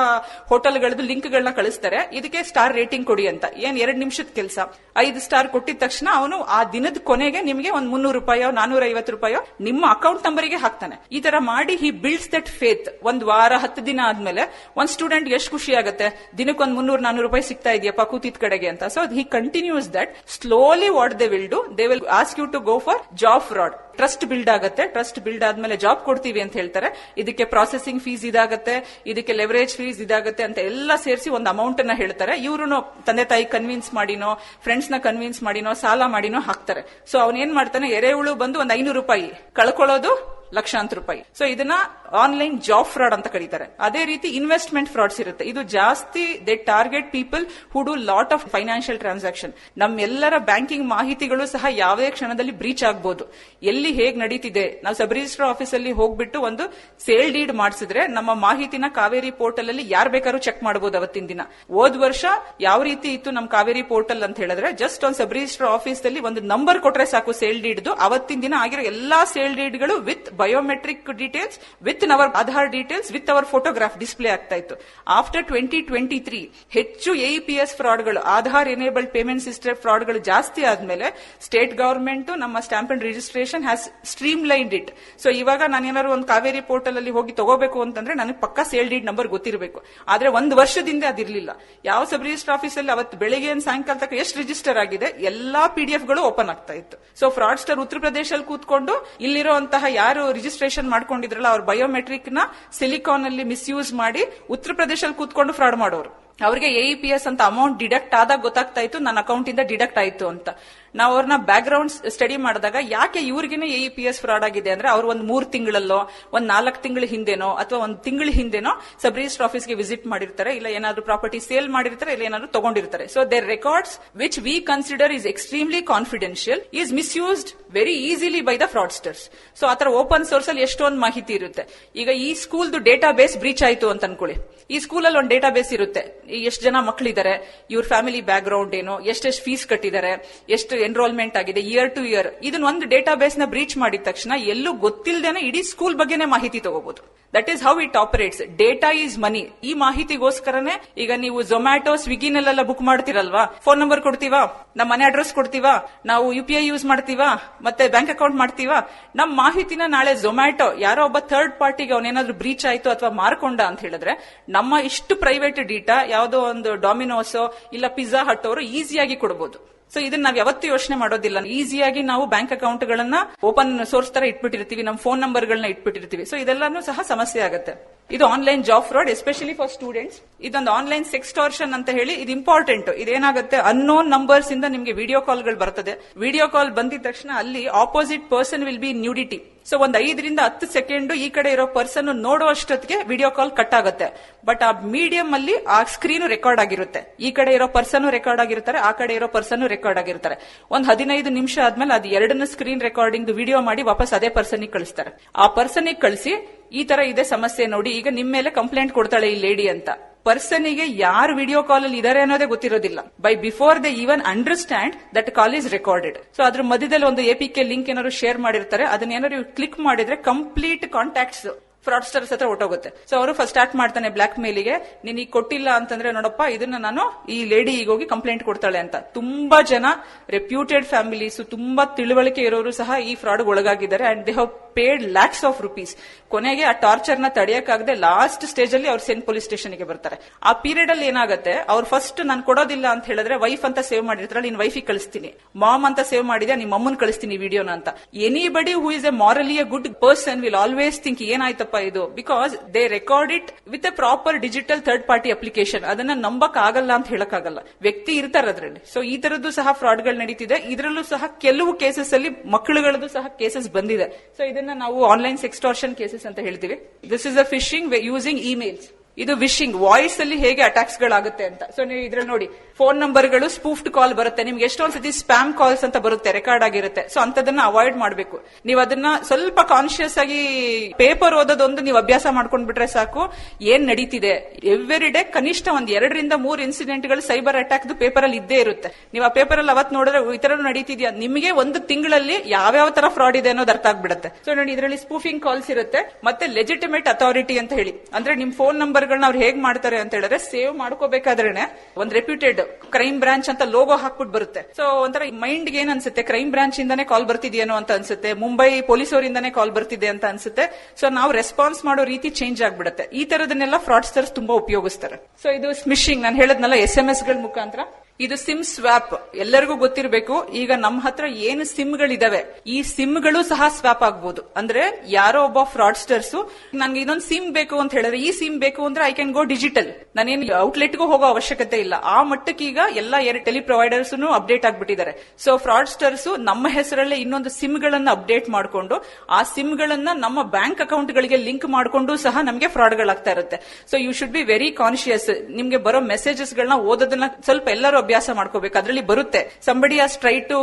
Speaker 2: ಹೋಟೆಲ್ಗಳದ್ದು ಲಿಂಕ್ ಗಳನ್ನ ಕಳಿಸ್ತಾರೆ. ಇದಕ್ಕೆ ಸ್ಟಾರ್ ರೇಟಿಂಗ್ ಕೊಡಿ ಅಂತ. ಏನ್ ಎರಡ್ ನಿಮಿಷದ ಕೆಲಸ. ಐದು ಸ್ಟಾರ್ ಕೊಟ್ಟಿದ ತಕ್ಷಣ ಅವನು ಆ ದಿನದ ಕೊನೆಗೆ ನಿಮಗೆ ಒಂದ್ ಮುನ್ನೂರು ರೂಪಾಯೋ ನಾನೂರ ಐವತ್ತು ರೂಪಾಯೋ, ನಿಮ್ಮ ಅಕೌಂಟ್ ನಂಬರಿಗೆ ಹಾಕ್ತಾನೆ. ಈ ತರ ಮಾಡಿ ಹಿ ಬಿಲ್ಡ್ಸ್ ದಟ್ ಫೇತ್. ಒಂದ್ ವಾರ, ಹತ್ತು ದಿನ ಆದ್ಮೇಲೆ ಒಂದ್ ಸ್ಟೂಡೆಂಟ್ ಎಷ್ಟು ಖುಷಿ ಆಗುತ್ತೆ? ದಿನಕ್ಕೆ ಒಂದ್ ಮುನ್ನೂರ್, ನಾನೂರು ರೂಪಾಯಿ ಸಿಗ್ತಾ ಇದೆಯಪ್ಪ ಕೂತಿದ್ ಕಡೆಗೆ ಅಂತ. So he continues that slowly what they will do they will ask you to go for job fraud trust build ಆಗುತ್ತೆ. ಟ್ರಸ್ಟ್ ಬಿಲ್ಡ್ ಆದ್ಮೇಲೆ ಜಾಬ್ ಕೊಡ್ತೀವಿ ಅಂತ ಹೇಳ್ತಾರೆ. ಇದಕ್ಕೆ ಪ್ರಾಸೆಸಿಂಗ್ ಫೀಸ್ ಇದಾಗುತ್ತೆ. ಇದಕ್ಕೆ ಲೆವರೇಜ್ ಫೀಸ್ ಇದಾಗುತ್ತೆ ಅಂತ ಎಲ್ಲ ಸೇರಿಸಿ ಒಂದು ಅಮೌಂಟ್ ಅನ್ನ ಹೇಳ್ತಾರೆ. ಇವ್ರು ತಂದೆ ತಾಯಿ ಕನ್ವಿನ್ಸ್ ಮಾಡಿನೋ ಫ್ರೆಂಡ್ಸ್ನ ಕನ್ವಿನ್ಸ್ ಮಾಡಿನೋ, ಸಾಲ ಮಾಡಿನೋ ಹಾಕ್ತಾರೆ. ಸೊ ಅವನೇನ್ ಮಾಡ್ತಾನೆ? ಎರೆಹುಳು ಬಂದು ಒಂದ್ ಐನೂರು ರೂಪಾಯಿ ಕಳ್ಕೊಳ್ಳೋದು ಲಕ್ಷಾಂತರ ರೂಪಾಯಿ. ಸೊ ಇದನ್ನ ಆನ್ಲೈನ್ ಜಾಬ್ ಫ್ರಾಡ್ ಅಂತ ಕರೀತಾರೆ. ಅದೇ ರೀತಿ ಇನ್ವೆಸ್ಟ್ಮೆಂಟ್ ಫ್ರಾಡ್ಸ್ ಇರುತ್ತೆ. ಇದು ಜಾಸ್ತಿ they target people who do lot of financial transaction ನಮ್ಮೆಲ್ಲರ ಬ್ಯಾಂಕಿಂಗ್ ಮಾಹಿತಿಗಳು ಸಹ ಯಾವುದೇ ಕ್ಷಣದಲ್ಲಿ ಬ್ರೀಚ್ ಆಗಬಹುದು ಎಲ್ಲಿ ಹೇಗ್ ನಡೀತಿದೆ? ನಾವು ಸಬ್ ರಿಜಿಸ್ಟರ್ ಆಫೀಸ್ ಅಲ್ಲಿ ಹೋಗ್ಬಿಟ್ಟು ಒಂದು ಸೇಲ್ ಡೀಡ್ ಮಾಡಿಸಿದ್ರೆ ನಮ್ಮ ಮಾಹಿತಿನ ಕಾವೇರಿ ಪೋರ್ಟಲ್ ಅಲ್ಲಿ ಯಾರು ಬೇಕಾದ್ರೂ ಚೆಕ್ ಮಾಡಬಹುದು ಅವತ್ತಿನ ದಿನ. ಹೋದ್ ವರ್ಷ ಯಾವ ರೀತಿ ಇತ್ತು ನಮ್ಮ ಕಾವೇರಿ ಪೋರ್ಟಲ್ ಅಂತ ಹೇಳಿದ್ರೆ ಜಸ್ಟ್ ಒಂದು ಸಬ್ ರಿಜಿಸ್ಟರ್ ಆಫೀಸ್ ಅಲ್ಲಿ ಒಂದು ನಂಬರ್ ಕೊಟ್ರೆ ಸಾಕು ಸೇಲ್ ಡೀಡ್ದು ಅವತ್ತಿನ ದಿನ ಆಗಿರೋ ಎಲ್ಲಾ sale ಡೀಡ್ಗಳು with biometric details with our Aadhaar details with our photograph display ಆಗ್ತಾ ಇತ್ತು. ಆಫ್ಟರ್ ಟ್ವೆಂಟಿ ಟ್ವೆಂಟಿ ತ್ರೀ ಹೆಚ್ಚು ಎಇಪಿಎಸ್ ಫ್ರಾಡ್ಗಳು ಆಧಾರ್ ಎನೇಬಲ್ಡ್ ಪೇಮೆಂಟ್ ಸಿಸ್ಟಮ್ ಫ್ರಾಡ್ಗಳು ಜಾಸ್ತಿ ಆದ್ಮೇಲೆ ಸ್ಟೇಟ್ ಗವರ್ಮೆಂಟ್ ನಮ್ಮ stamp and registration has streamlined it so ಇವಾಗ ನಾನು ಏನಾದ್ರು ಒಂದು ಕಾವೇರಿ ಪೋರ್ಟಲ್ ಅಲ್ಲಿ ಹೋಗಿ ತಗೋಬೇಕು ಅಂತಂದ್ರೆ ನನಗೆ ಪಕ್ಕ ಸೇಲ್ ಡೀಡ್ ನಂಬರ್ ಗೊತ್ತಿರಬೇಕು. ಆದ್ರೆ ಒಂದು ವರ್ಷದಿಂದ ಅದಿರಲಿಲ್ಲ. ಯಾವ ಸಬ್ ರಿಜಿಸ್ಟರ್ ಆಫೀಸ್ ಅಲ್ಲಿ ಅವತ್ತು ಬೆಳಿಗ್ಗೆ ಸಾಯಂಕಾಲ ತನಕ ಎಷ್ಟು ರಿಜಿಸ್ಟರ್ ಆಗಿದೆ, ಎಲ್ಲಾ ಪಿಡಿಎಫ್ಗಳು ಓಪನ್ ಆಗ್ತಾ ಇತ್ತು. ಸೊ ಫ್ರಾಡ್ಸ್ಟರ್ ಉತ್ತರ ಪ್ರದೇಶದಲ್ಲಿ ಕೂತ್ಕೊಂಡು ಇಲ್ಲಿರುವಂತಹ ಯಾರು ರಿಜಿಸ್ಟ್ರೇಷನ್ ಮಾಡ್ಕೊಂಡಿದ್ರಲ್ಲ ಅವ್ರ ಬಯೋಮೆಟ್ರಿಕ್ನ ಸಿಲಿಕಾನ್ ಅಲ್ಲಿ ಮಿಸ್ಯೂಸ್ ಮಾಡಿ ಉತ್ತರ ಪ್ರದೇಶದಲ್ಲಿ ಕೂತ್ಕೊಂಡು ಫ್ರಾಡ್ ಮಾಡೋರು. ಅವ್ರಿಗೆ ಎಇಪಿಎಸ್ ಅಂತ ಅಮೌಂಟ್ ಡಿಡಕ್ಟ್ ಆದಾಗ ಗೊತ್ತಾಗ್ತಾ ಇತ್ತು ನನ್ನ ಅಕೌಂಟ್ ಇಂದ ಡಿಡಕ್ಟ್ ಆಯ್ತು ಅಂತ. ನಾವು ಅವ್ರನ್ನ ಬ್ಯಾಕ್ ಗ್ರೌಂಡ್ ಸ್ಟಡಿ ಮಾಡಿದಾಗ ಯಾಕೆ ಇವ್ರಿಗೇನೆ ಎಸ್ ಫ್ರಾಡ್ ಆಗಿದೆ ಅಂದ್ರೆ ಅವ್ರು ಒಂದ್ ಮೂರ್ ತಿಂಗಳಲ್ಲೋ, ಒಂದ್ ನಾಲ್ಕು ತಿಂಗಳ ಹಿಂದೆನೋ, ಅಥವಾ ಒಂದ್ ತಿಂಗಳ ಹಿಂದೆನೋ ಸಬ್ ರಿಜಿಸ್ಟರ್ ಆಫೀಸ್ಗೆ ವಿಸಿಟ್ ಮಾಡಿರ್ತಾರೆ, ಇಲ್ಲ ಏನಾದ್ರು ಪ್ರಾಪರ್ಟಿ ಸೇಲ್ ಮಾಡಿರ್ತಾರೆ, ಇಲ್ಲ ಏನಾದ್ರು ತಗೊಂಡಿರ್ತಾರೆ. So their records which we consider is extremely confidential is misused very easily by the fraudsters so ಆತರ ಓಪನ್ ಸೋರ್ಸ್ ಅಲ್ಲಿ ಎಷ್ಟೊಂದು ಮಾಹಿತಿ ಇರುತ್ತೆ. ಈಗ ಈ ಸ್ಕೂಲ್ದು ಡೇಟಾ ಬೇಸ್ ಬ್ರೀಚ್ ಆಯ್ತು ಅಂತ ಅನ್ಕೊಳ್ಳಿ. ಈ ಸ್ಕೂಲಲ್ಲಿ ಒಂದು ಡೇಟಾ ಬೇಸ್ ಇರುತ್ತೆ. ಎಷ್ಟು ಜನ ಮಕ್ಕಳಿದ್ದಾರೆ ಇವ್ರ ಫ್ಯಾಮಿಲಿ ಬ್ಯಾಕ್ ಗ್ರೌಂಡ್ ಏನು, ಎಷ್ಟೆಷ್ಟು ಫೀಸ್ ಕಟ್ಟಿದ್ದಾರೆ ಎಷ್ಟು ಎನ್ರೋಲ್ಮೆಂಟ್ ಆಗಿದೆ ಇಯರ್ ಟು ಇಯರ್ ಇದನ್ನ ಒಂದು ಡೇಟಾ ಬೇಸ್ನ ಬ್ರೀಚ್ ಮಾಡಿದ ತಕ್ಷಣ ಎಲ್ಲೂ ಗೊತ್ತಿಲ್ಲದೇನೆ ಇಡೀ ಸ್ಕೂಲ್ ಬಗ್ಗೆನೇ ಮಾಹಿತಿ ತಗೋಬಹುದು that is how it operates data is money ಈ ಮಾಹಿತಿಗೋಸ್ಕರನೇ ಈಗ ನೀವು ಝೊಮ್ಯಾಟೊ ಸ್ವಿಗ್ಗಿನಲ್ಲೆಲ್ಲ ಬುಕ್ ಮಾಡ್ತಿರಲ್ವಾ? ಫೋನ್ ನಂಬರ್ ಕೊಡ್ತೀವಾ? ನಮ್ಮ ಮನೆ ಅಡ್ರೆಸ್ ಕೊಡ್ತೀವಾ? ನಾವು ಯು ಪಿ ಐ ಯೂಸ್ ಮಾಡ್ತೀವಾ? ಮತ್ತೆ ಬ್ಯಾಂಕ್ ಅಕೌಂಟ್ ಮಾಡ್ತೀವಾ? ನಮ್ಮ ಮಾಹಿತಿನ ನಾಳೆ ಝೊಮ್ಯಾಟೊ ಯಾರೋ ಒಬ್ಬ ಥರ್ಡ್ ಪಾರ್ಟಿಗೆ ಅವನೇನಾದ್ರೂ ಬ್ರೀಚ್ ಆಯ್ತು ಅಥವಾ ಮಾರ್ಕೊಂಡ ಅಂತ ಹೇಳಿದ್ರೆ, ನಮ್ಮ ಇಷ್ಟು ಪ್ರೈವೇಟ್ ಡೇಟಾ ಯಾವುದೋ ಒಂದು ಡಾಮಿನೋಸ್ ಇಲ್ಲ ಪಿಜ್ಜಾ ಹಟ್ ಅವರು ಈಸಿಯಾಗಿ ಕೊಡಬಹುದು ಸೊ ಇದನ್ನ ನಾವು ಯಾವತ್ತೂ ಯೋಚನೆ ಮಾಡೋದಿಲ್ಲ. ಈಸಿಯಾಗಿ ನಾವು ಬ್ಯಾಂಕ್ ಅಕೌಂಟ್ ಗಳನ್ನ ಓಪನ್ ಸೋರ್ಸ್ ತರ ಇಟ್ಬಿಟ್ಟಿರ್ತೀವಿ. ನಮ್ಮ ಫೋನ್ ನಂಬರ್ ಗಳನ್ನ ಇಟ್ಬಿಟ್ಟಿರ್ತೀವಿ. ಸೊ ಇದೆಲ್ಲಾನು ಸಹ ಸಮಸ್ಯೆ ಆಗುತ್ತೆ. ಇದು online job fraud especially for students ಇದೊಂದು ಆನ್ಲೈನ್ ಸೆಕ್ಸ್ ಟಾರ್ಷನ್ ಅಂತ ಹೇಳಿ ಇದು ಇಂಪಾರ್ಟೆಂಟ್ ಇದೇನಾಗುತ್ತೆ? ಅನ್ನೋನ್ ನಂಬರ್ಸ್ ಇಂದ ನಿಮಗೆ ವಿಡಿಯೋ ಕಾಲ್ಗಳು ಬರ್ತದೆ. ವಿಡಿಯೋ ಕಾಲ್ ಬಂದಿದ ತಕ್ಷಣ ಅಲ್ಲಿ opposite person will be nudity so ಒಂದ್ ಐದರಿಂದ ಹತ್ತು ಸೆಕೆಂಡ್ ಈ ಕಡೆ ಇರೋ ಪರ್ಸನ್ ನೋಡುವಷ್ಟೊತ್ತಿಗೆ ವಿಡಿಯೋ ಕಾಲ್ ಕಟ್ ಆಗುತ್ತೆ. ಬಟ್ ಆ ಮೀಡಿಯಂ ಅಲ್ಲಿ ಆ ಸ್ಕ್ರೀನ್ ರೆಕಾರ್ಡ್ ಆಗಿರುತ್ತೆ. ಈ ಕಡೆ ಇರೋ ಪರ್ಸನ್ ರೆಕಾರ್ಡ್ ಆಗಿರ್ತಾರೆ, ಆ ಕಡೆ ಇರೋ ಪರ್ಸನ್ ರೆಕಾರ್ಡ್ ಆಗಿರ್ತಾರೆ. ಒಂದ್ ಹದಿನೈದು ನಿಮಿಷ ಆದ್ಮೇಲೆ ಅದು ಎರಡನ್ನ ಸ್ಕ್ರೀನ್ ರೆಕಾರ್ಡಿಂಗ್ ವಿಡಿಯೋ ಮಾಡಿ ವಾಪಸ್ ಅದೇ ಪರ್ಸನ್ ಕಳಿಸ್ತಾರೆ. ಆ ಪರ್ಸನ್ ಕಳಿಸಿ ಈ ತರ ಇದೆ ಸಮಸ್ಯೆ ನೋಡಿ, ಈಗ ನಿಮ್ ಮೇಲೆ ಕಂಪ್ಲೇಂಟ್ ಕೊಡ್ತಾಳೆ ಈ ಲೇಡಿ ಅಂತ. ಪರ್ಸನಿಗೆ ಯಾರು ವಿಡಿಯೋ ಕಾಲ್ ಅಲ್ಲಿ ಇದಾರೆ ಅನ್ನೋದೇ ಗೊತ್ತಿರೋದಿಲ್ಲ. By before they even understand that call is recorded so ಅದ್ರ ಮಧ್ಯದಲ್ಲಿ ಒಂದು ಎಪಿಕೆ ಲಿಂಕ್ ಏನಾದ್ರು ಶೇರ್ ಮಾಡಿರ್ತಾರೆ, ಅದನ್ನ ಏನಾದ್ರು ಕ್ಲಿಕ್ ಮಾಡಿದ್ರೆ ಕಂಪ್ಲೀಟ್ ಕಾಂಟ್ಯಾಕ್ಟ್ಸ್ ಫ್ರಾಡ್ಸ್ಟರ್ಸ್ ಹತ್ರ ಹೊಟ್ಟೋಗುತ್ತೆ ಸೊ ಅವರು ಫಸ್ಟ್ ಸ್ಟಾರ್ಟ್ ಮಾಡ್ತಾನೆ ಬ್ಲಾಕ್ ಮೇಲಿಗೆ ನೀನ್ ಕೊಟ್ಟಿಲ್ಲ ಅಂತಂದ್ರೆ ನೋಡಪ್ಪ, ಇದನ್ನ ನಾನು ಈ ಲೇಡಿ ಈಗ ಹೋಗಿ ಕಂಪ್ಲೇಂಟ್ ಕೊಡ್ತಾಳೆ ಅಂತ. ತುಂಬಾ ಜನ ರೆಪ್ಯೂಟೆಡ್ ಫ್ಯಾಮಿಲೀಸ್ ತುಂಬಾ ತಿಳುವಳಿಕೆ ಇರೋರು ಸಹ ಈ ಫ್ರಾಡ್ ಒಳಗಾಗಿದ್ದಾರೆ and they have paid lakhs of rupees ಕೊನೆಗೆ ಆ ಟಾರ್ಚರ್ನ ತಡೆಯಕ್ಕಾಗದೆ ಲಾಸ್ಟ್ ಸ್ಟೇಜ್ ಅಲ್ಲಿ ಅವ್ರು ಸೇನ್ ಪೊಲೀಸ್ ಸ್ಟೇಷನ್ಗೆ ಬರ್ತಾರೆ. ಆ ಪೀರಿಯಡ್ ಅಲ್ಲಿ ಏನಾಗುತ್ತೆ, ಅವ್ರು ಫಸ್ಟ್ ನಾನು ಕೊಡೋದಿಲ್ಲ ಅಂತ ಹೇಳಿದ್ರೆ ವೈಫ್ ಅಂತ ಸೇವ್ ಮಾಡಿರ್ತಾರೆ? ನಿನ್ ವೈಫಿಗೆ ಕಳಿಸ್ತೀನಿ. ಮಾಮ್ ಅಂತ ಸೇವ್ ಮಾಡಿದೆ ನಿಮ್ಮ ಅಮ್ಮನ್ ಕಳಿಸ್ತೀನಿ ವಿಡಿಯೋನ ಅಂತ. Anybody who is a morally a good person will always think ಏನಾಯ್ತಪ್ಪ ಇದು? Because they record it with a proper digital third party application ಅದನ್ನ ನಂಬಕ್ ಆಗಲ್ಲ ಅಂತ ಹೇಳಕ್ಕಾಗಲ್ಲ. ವ್ಯಕ್ತಿ ಇರ್ತಾರೆ ಅದರಲ್ಲಿ. ಸೊ ಈ ತರದ್ದು ಸಹ ಫ್ರಾಡ್ಗಳು ನಡೀತಿದೆ. ಇದರಲ್ಲೂ ಸಹ ಕೆಲವು ಕೇಸಸ್ ಅಲ್ಲಿ ಮಕ್ಕಳುಗಳದ್ದು ಸಹ ಕೇಸಸ್ ಬಂದಿದೆ. ಸೊ ಇದನ್ನ ನಾವು ಆನ್ಲೈನ್ ಸೆಕ್ಸ್ಟಾರ್ಷನ್ ಕೇಸಸ್ ಅಂತ ಹೇಳ್ತೀವಿ. This is a phishing using emails ಇದು ವಿಶಿಂಗ್ ವಾಯ್ಸ್ ಅಲ್ಲಿ ಹೇಗೆ ಅಟ್ಯಾಕ್ಸ್ ಗಳಾಗುತ್ತೆ ಅಂತ. ಸೊ ನೀವು ಇದ್ರಲ್ಲಿ ನೋಡಿ ಫೋನ್ ನಂಬರ್ಗಳು ಸ್ಪೂಫ್ಟ್ ಕಾಲ್ ಬರುತ್ತೆ. ನಿಮ್ಗೆ ಎಷ್ಟೊಂದ್ಸತಿ ಸ್ಪ್ಯಾಮ್ ಕಾಲ್ಸ್ ಅಂತ ಬರುತ್ತೆ ರೆಕಾರ್ಡ್ ಆಗಿರುತ್ತೆ. ಸೊ ಅಂತದನ್ನ ಅವಾಯ್ಡ್ ಮಾಡಬೇಕು. ನೀವು ಅದನ್ನ ಸ್ವಲ್ಪ ಕಾನ್ಶಿಯಸ್ ಆಗಿ ಪೇಪರ್ ಓದೋದೊಂದು ನೀವು ಅಭ್ಯಾಸ ಮಾಡ್ಕೊಂಡ್ ಬಿಟ್ರೆ ಸಾಕು. ಏನ್ ನಡೀತಿದೆ? ಎವ್ರಿ ಡೇ ಕನಿಷ್ಠ ಒಂದ್ ಎರಡರಿಂದ ಮೂರು ಇನ್ಸಿಡೆಂಟ್ಗಳು ಸೈಬರ್ ಅಟ್ಯಾಕ್ ಪೇಪರ್ ಅಲ್ಲಿ ಇದ್ದೇ ಇರುತ್ತೆ. ನೀವು ಆ ಪೇಪರ್ ಅಲ್ಲಿ ಅವತ್ ನೋಡಿದ್ರೆ ಈ ನಡೀತಿದ್ಯಾ? ನಿಮಗೆ ಒಂದು ತಿಂಗಳಲ್ಲಿ ಯಾವ್ಯಾವ ತರ ಫ್ರಾಡ್ ಇದೆ ಅನ್ನೋದು ಅರ್ಥ ಆಗ್ಬಿಡುತ್ತೆ. ಸೊ ನೋಡಿ, ಇದರಲ್ಲಿ ಸ್ಪೂಫಿಂಗ್ ಕಾಲ್ಸ್ ಇರುತ್ತೆ. ಮತ್ತೆ ಲೆಜಿಟಿಮೇಟ್ ಅಥಾರಿಟಿ ಅಂತ ಹೇಳಿ. ಅಂದ್ರೆ ನಿಮ್ ಫೋನ್ ನಂಬರ್ ಗಳನ್ನ ಅವ್ರು ಹೇಗ್ ಮಾಡ್ತಾರೆ ಅಂತ ಹೇಳಿದ್ರೆ ಸೇವ್ ಮಾಡ್ಕೋಬೇಕಾದ್ರೇನೆ ಒಂದ್ ರೆಪ್ಯೂಟೆಡ್ ಕ್ರೈಮ್ ಬ್ರಾಂಚ್ ಅಂತ ಲೋಗೋ ಹಾಕ್ಬಿಟ್ಟು ಬರುತ್ತೆ. ಸೊ ಒಂಥರ ಮೈಂಡ್ ಏನ್ ಅನ್ಸುತ್ತೆ? ಕ್ರೈಮ್ ಬ್ರಾಂಚ್ ಇಂದಾನೆ ಕಾಲ್ ಬರ್ತಿದ್ಯೇನೋ ಅಂತ ಅನ್ಸುತ್ತೆ. ಮುಂಬೈ ಪೊಲೀಸ್ ಅವರಿಂದಾನೇ ಕಾಲ್ ಬರ್ತಿದೆ ಅಂತ ಅನ್ಸುತ್ತೆ. ಸೊ ನಾವು ರೆಸ್ಪಾನ್ಸ್ ಮಾಡೋ ರೀತಿ ಚೇಂಜ್ ಆಗ್ಬಿಡುತ್ತೆ. ಈ ತರದನ್ನೆಲ್ಲ ಫ್ರಾಡ್ಸ್ಟರ್ಸ್ ತುಂಬಾ ಉಪಯೋಗಿಸ್ತಾರೆ. ಸೊ ಇದು ಸ್ಮಿಶಿಂಗ್ ನಾನು ಹೇಳದ್ನಲ್ಲ ಎಸ್ ಎಂ ಎಸ್ಗಳ ಮುಖಾಂತರ. ಇದು ಸಿಮ್ ಸ್ವಾಪ್ ಎಲ್ಲರಿಗೂ ಗೊತ್ತಿರಬೇಕು, ಈಗ ನಮ್ಮ ಹತ್ರ ಏನು ಸಿಮ್ಗಳಿದಾವೆ. ಈ ಸಿಮ್ಗಳು ಸಹ ಸ್ವಾಪ್ ಆಗ್ಬಹುದು ಅಂದ್ರೆ ಯಾರೋ ಒಬ್ಬ ಫ್ರಾಡ್ಸ್ಟರ್ಸ್ ನನ್ಗೆ ಇನ್ನೊಂದು ಸಿಮ್ ಬೇಕು ಅಂತ ಹೇಳಿದ್ರೆ, ಈ ಸಿಮ್ ಬೇಕು ಅಂದ್ರೆ ಐ ಕ್ಯಾನ್ ಗೋ ಡಿಜಿಟಲ್ ನಾನೇನು ಔಟ್ಲೆಟ್ಗೂ ಹೋಗೋ ಅವಶ್ಯಕತೆ ಇಲ್ಲ. ಆ ಮಟ್ಟಕ್ಕೆ ಈಗ ಎಲ್ಲ ಎರಡು ಟೆಲಿ ಪ್ರೊವೈಡರ್ಸ್ ಅಪ್ಡೇಟ್ ಆಗ್ಬಿಟ್ಟಿದ್ದಾರೆ. ಸೊ ಫ್ರಾಡ್ಸ್ಟರ್ಸ್ ನಮ್ಮ ಹೆಸರಲ್ಲೇ ಇನ್ನೊಂದು ಸಿಮ್ ಗಳನ್ನ ಅಪ್ಡೇಟ್ ಮಾಡಿಕೊಂಡು, ಆ ಸಿಮ್ ಗಳನ್ನ ನಮ್ಮ ಬ್ಯಾಂಕ್ ಅಕೌಂಟ್ ಗಳಿಗೆ ಲಿಂಕ್ ಮಾಡಿಕೊಂಡು ಸಹ ನಮಗೆ ಫ್ರಾಡ್ ಗಳಾಗ್ತಾ ಇರುತ್ತೆ. So you should be very conscious ನಿಮ್ಗೆ ಬರೋ ಮೆಸೇಜಸ್ ಗಳನ್ನ ಓದೋದನ್ನ ಸ್ವಲ್ಪ ಎಲ್ಲರೂ ಅಭ್ಯಾಸ ಮಾಡ್ಕೋಬೇಕು. ಅದರಲ್ಲಿ ಬರುತ್ತೆ. Somebody has try to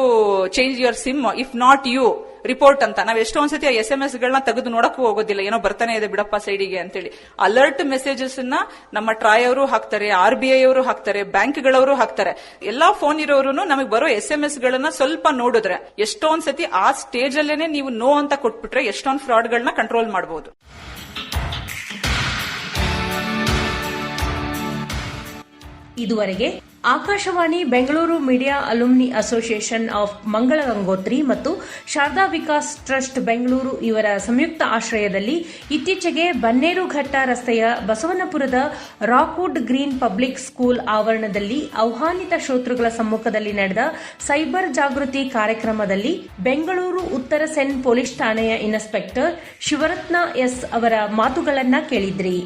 Speaker 2: change your SIM if not you report ಅಂತ. ನಾವ್ ಎಷ್ಟೊಂದ್ಸತಿ ಎಸ್ ಎಂ ಎಸ್ ಗಳನ್ನ ತೆಗೆದು ನೋಡಕ್ಕೂ ಹೋಗೋದಿಲ್ಲ. ಏನೋ ಬರ್ತಾನೆ ಇದೆ ಬಿಡಪ್ಪ ಸೈಡಿಗೆ ಅಂತೇಳಿ. ಅಲರ್ಟ್ ಮೆಸೇಜಸ್ನ ನಮ್ಮ ಟ್ರಾಯ್ ಅವರು ಹಾಕ್ತಾರೆ ಆರ್ ಬಿ ಐ ಅವರು ಹಾಕ್ತಾರೆ, ಬ್ಯಾಂಕ್ಗಳವರು ಹಾಕ್ತಾರೆ. ಎಲ್ಲಾ ಫೋನ್ ಇರೋರು ನಮಗೆ ಬರೋ ಎಸ್ ಎಂ ಎಸ್ ಗಳನ್ನ ಸ್ವಲ್ಪ ನೋಡಿದ್ರೆ ಎಷ್ಟೊಂದ್ಸತಿ ಆ ಸ್ಟೇಜ್ ಅಲ್ಲೇನೆ ನೀವು ನೋ ಅಂತ ಕೊಟ್ಬಿಟ್ರೆ ಎಷ್ಟೊಂದ್ ಫ್ರಾಡ್ ಗಳನ್ನ ಕಂಟ್ರೋಲ್ ಮಾಡಬಹುದು
Speaker 1: ಇದುವರೆಗೆ Akashvani Bengaluru media alumni association of Mangala Gangotri ಮತ್ತು ಶಾರದಾ ವಿಕಾಸ್ ಟ್ರಸ್ಟ್ ಬೆಂಗಳೂರು ಇವರ ಸಂಯುಕ್ತ ಆಶ್ರಯದಲ್ಲಿ ಇತ್ತೀಚೆಗೆ ಬನ್ನೇರುಘಟ್ಟ ರಸ್ತೆಯ ಬಸವನಪುರದ ರಾಕ್ವುಡ್ ಗ್ರೀನ್ ಪಬ್ಲಿಕ್ ಸ್ಕೂಲ್ ಆವರಣದಲ್ಲಿ ಆಹ್ವಾನಿತ ಶ್ರೋತೃಗಳ ಸಮ್ಮುಖದಲ್ಲಿ ನಡೆದ ಸೈಬರ್ ಜಾಗೃತಿ ಕಾರ್ಯಕ್ರಮದಲ್ಲಿ ಬೆಂಗಳೂರು ಉತ್ತರ ಸೆನ್ ಪೊಲೀಸ್ ಠಾಣೆಯ ಇನ್ಸ್ಪೆಕ್ಟರ್ ಶಿವರತ್ನ ಎಸ್ ಅವರ ಮಾತುಗಳನ್ನು ಕೇಳಿದ್ರಿ.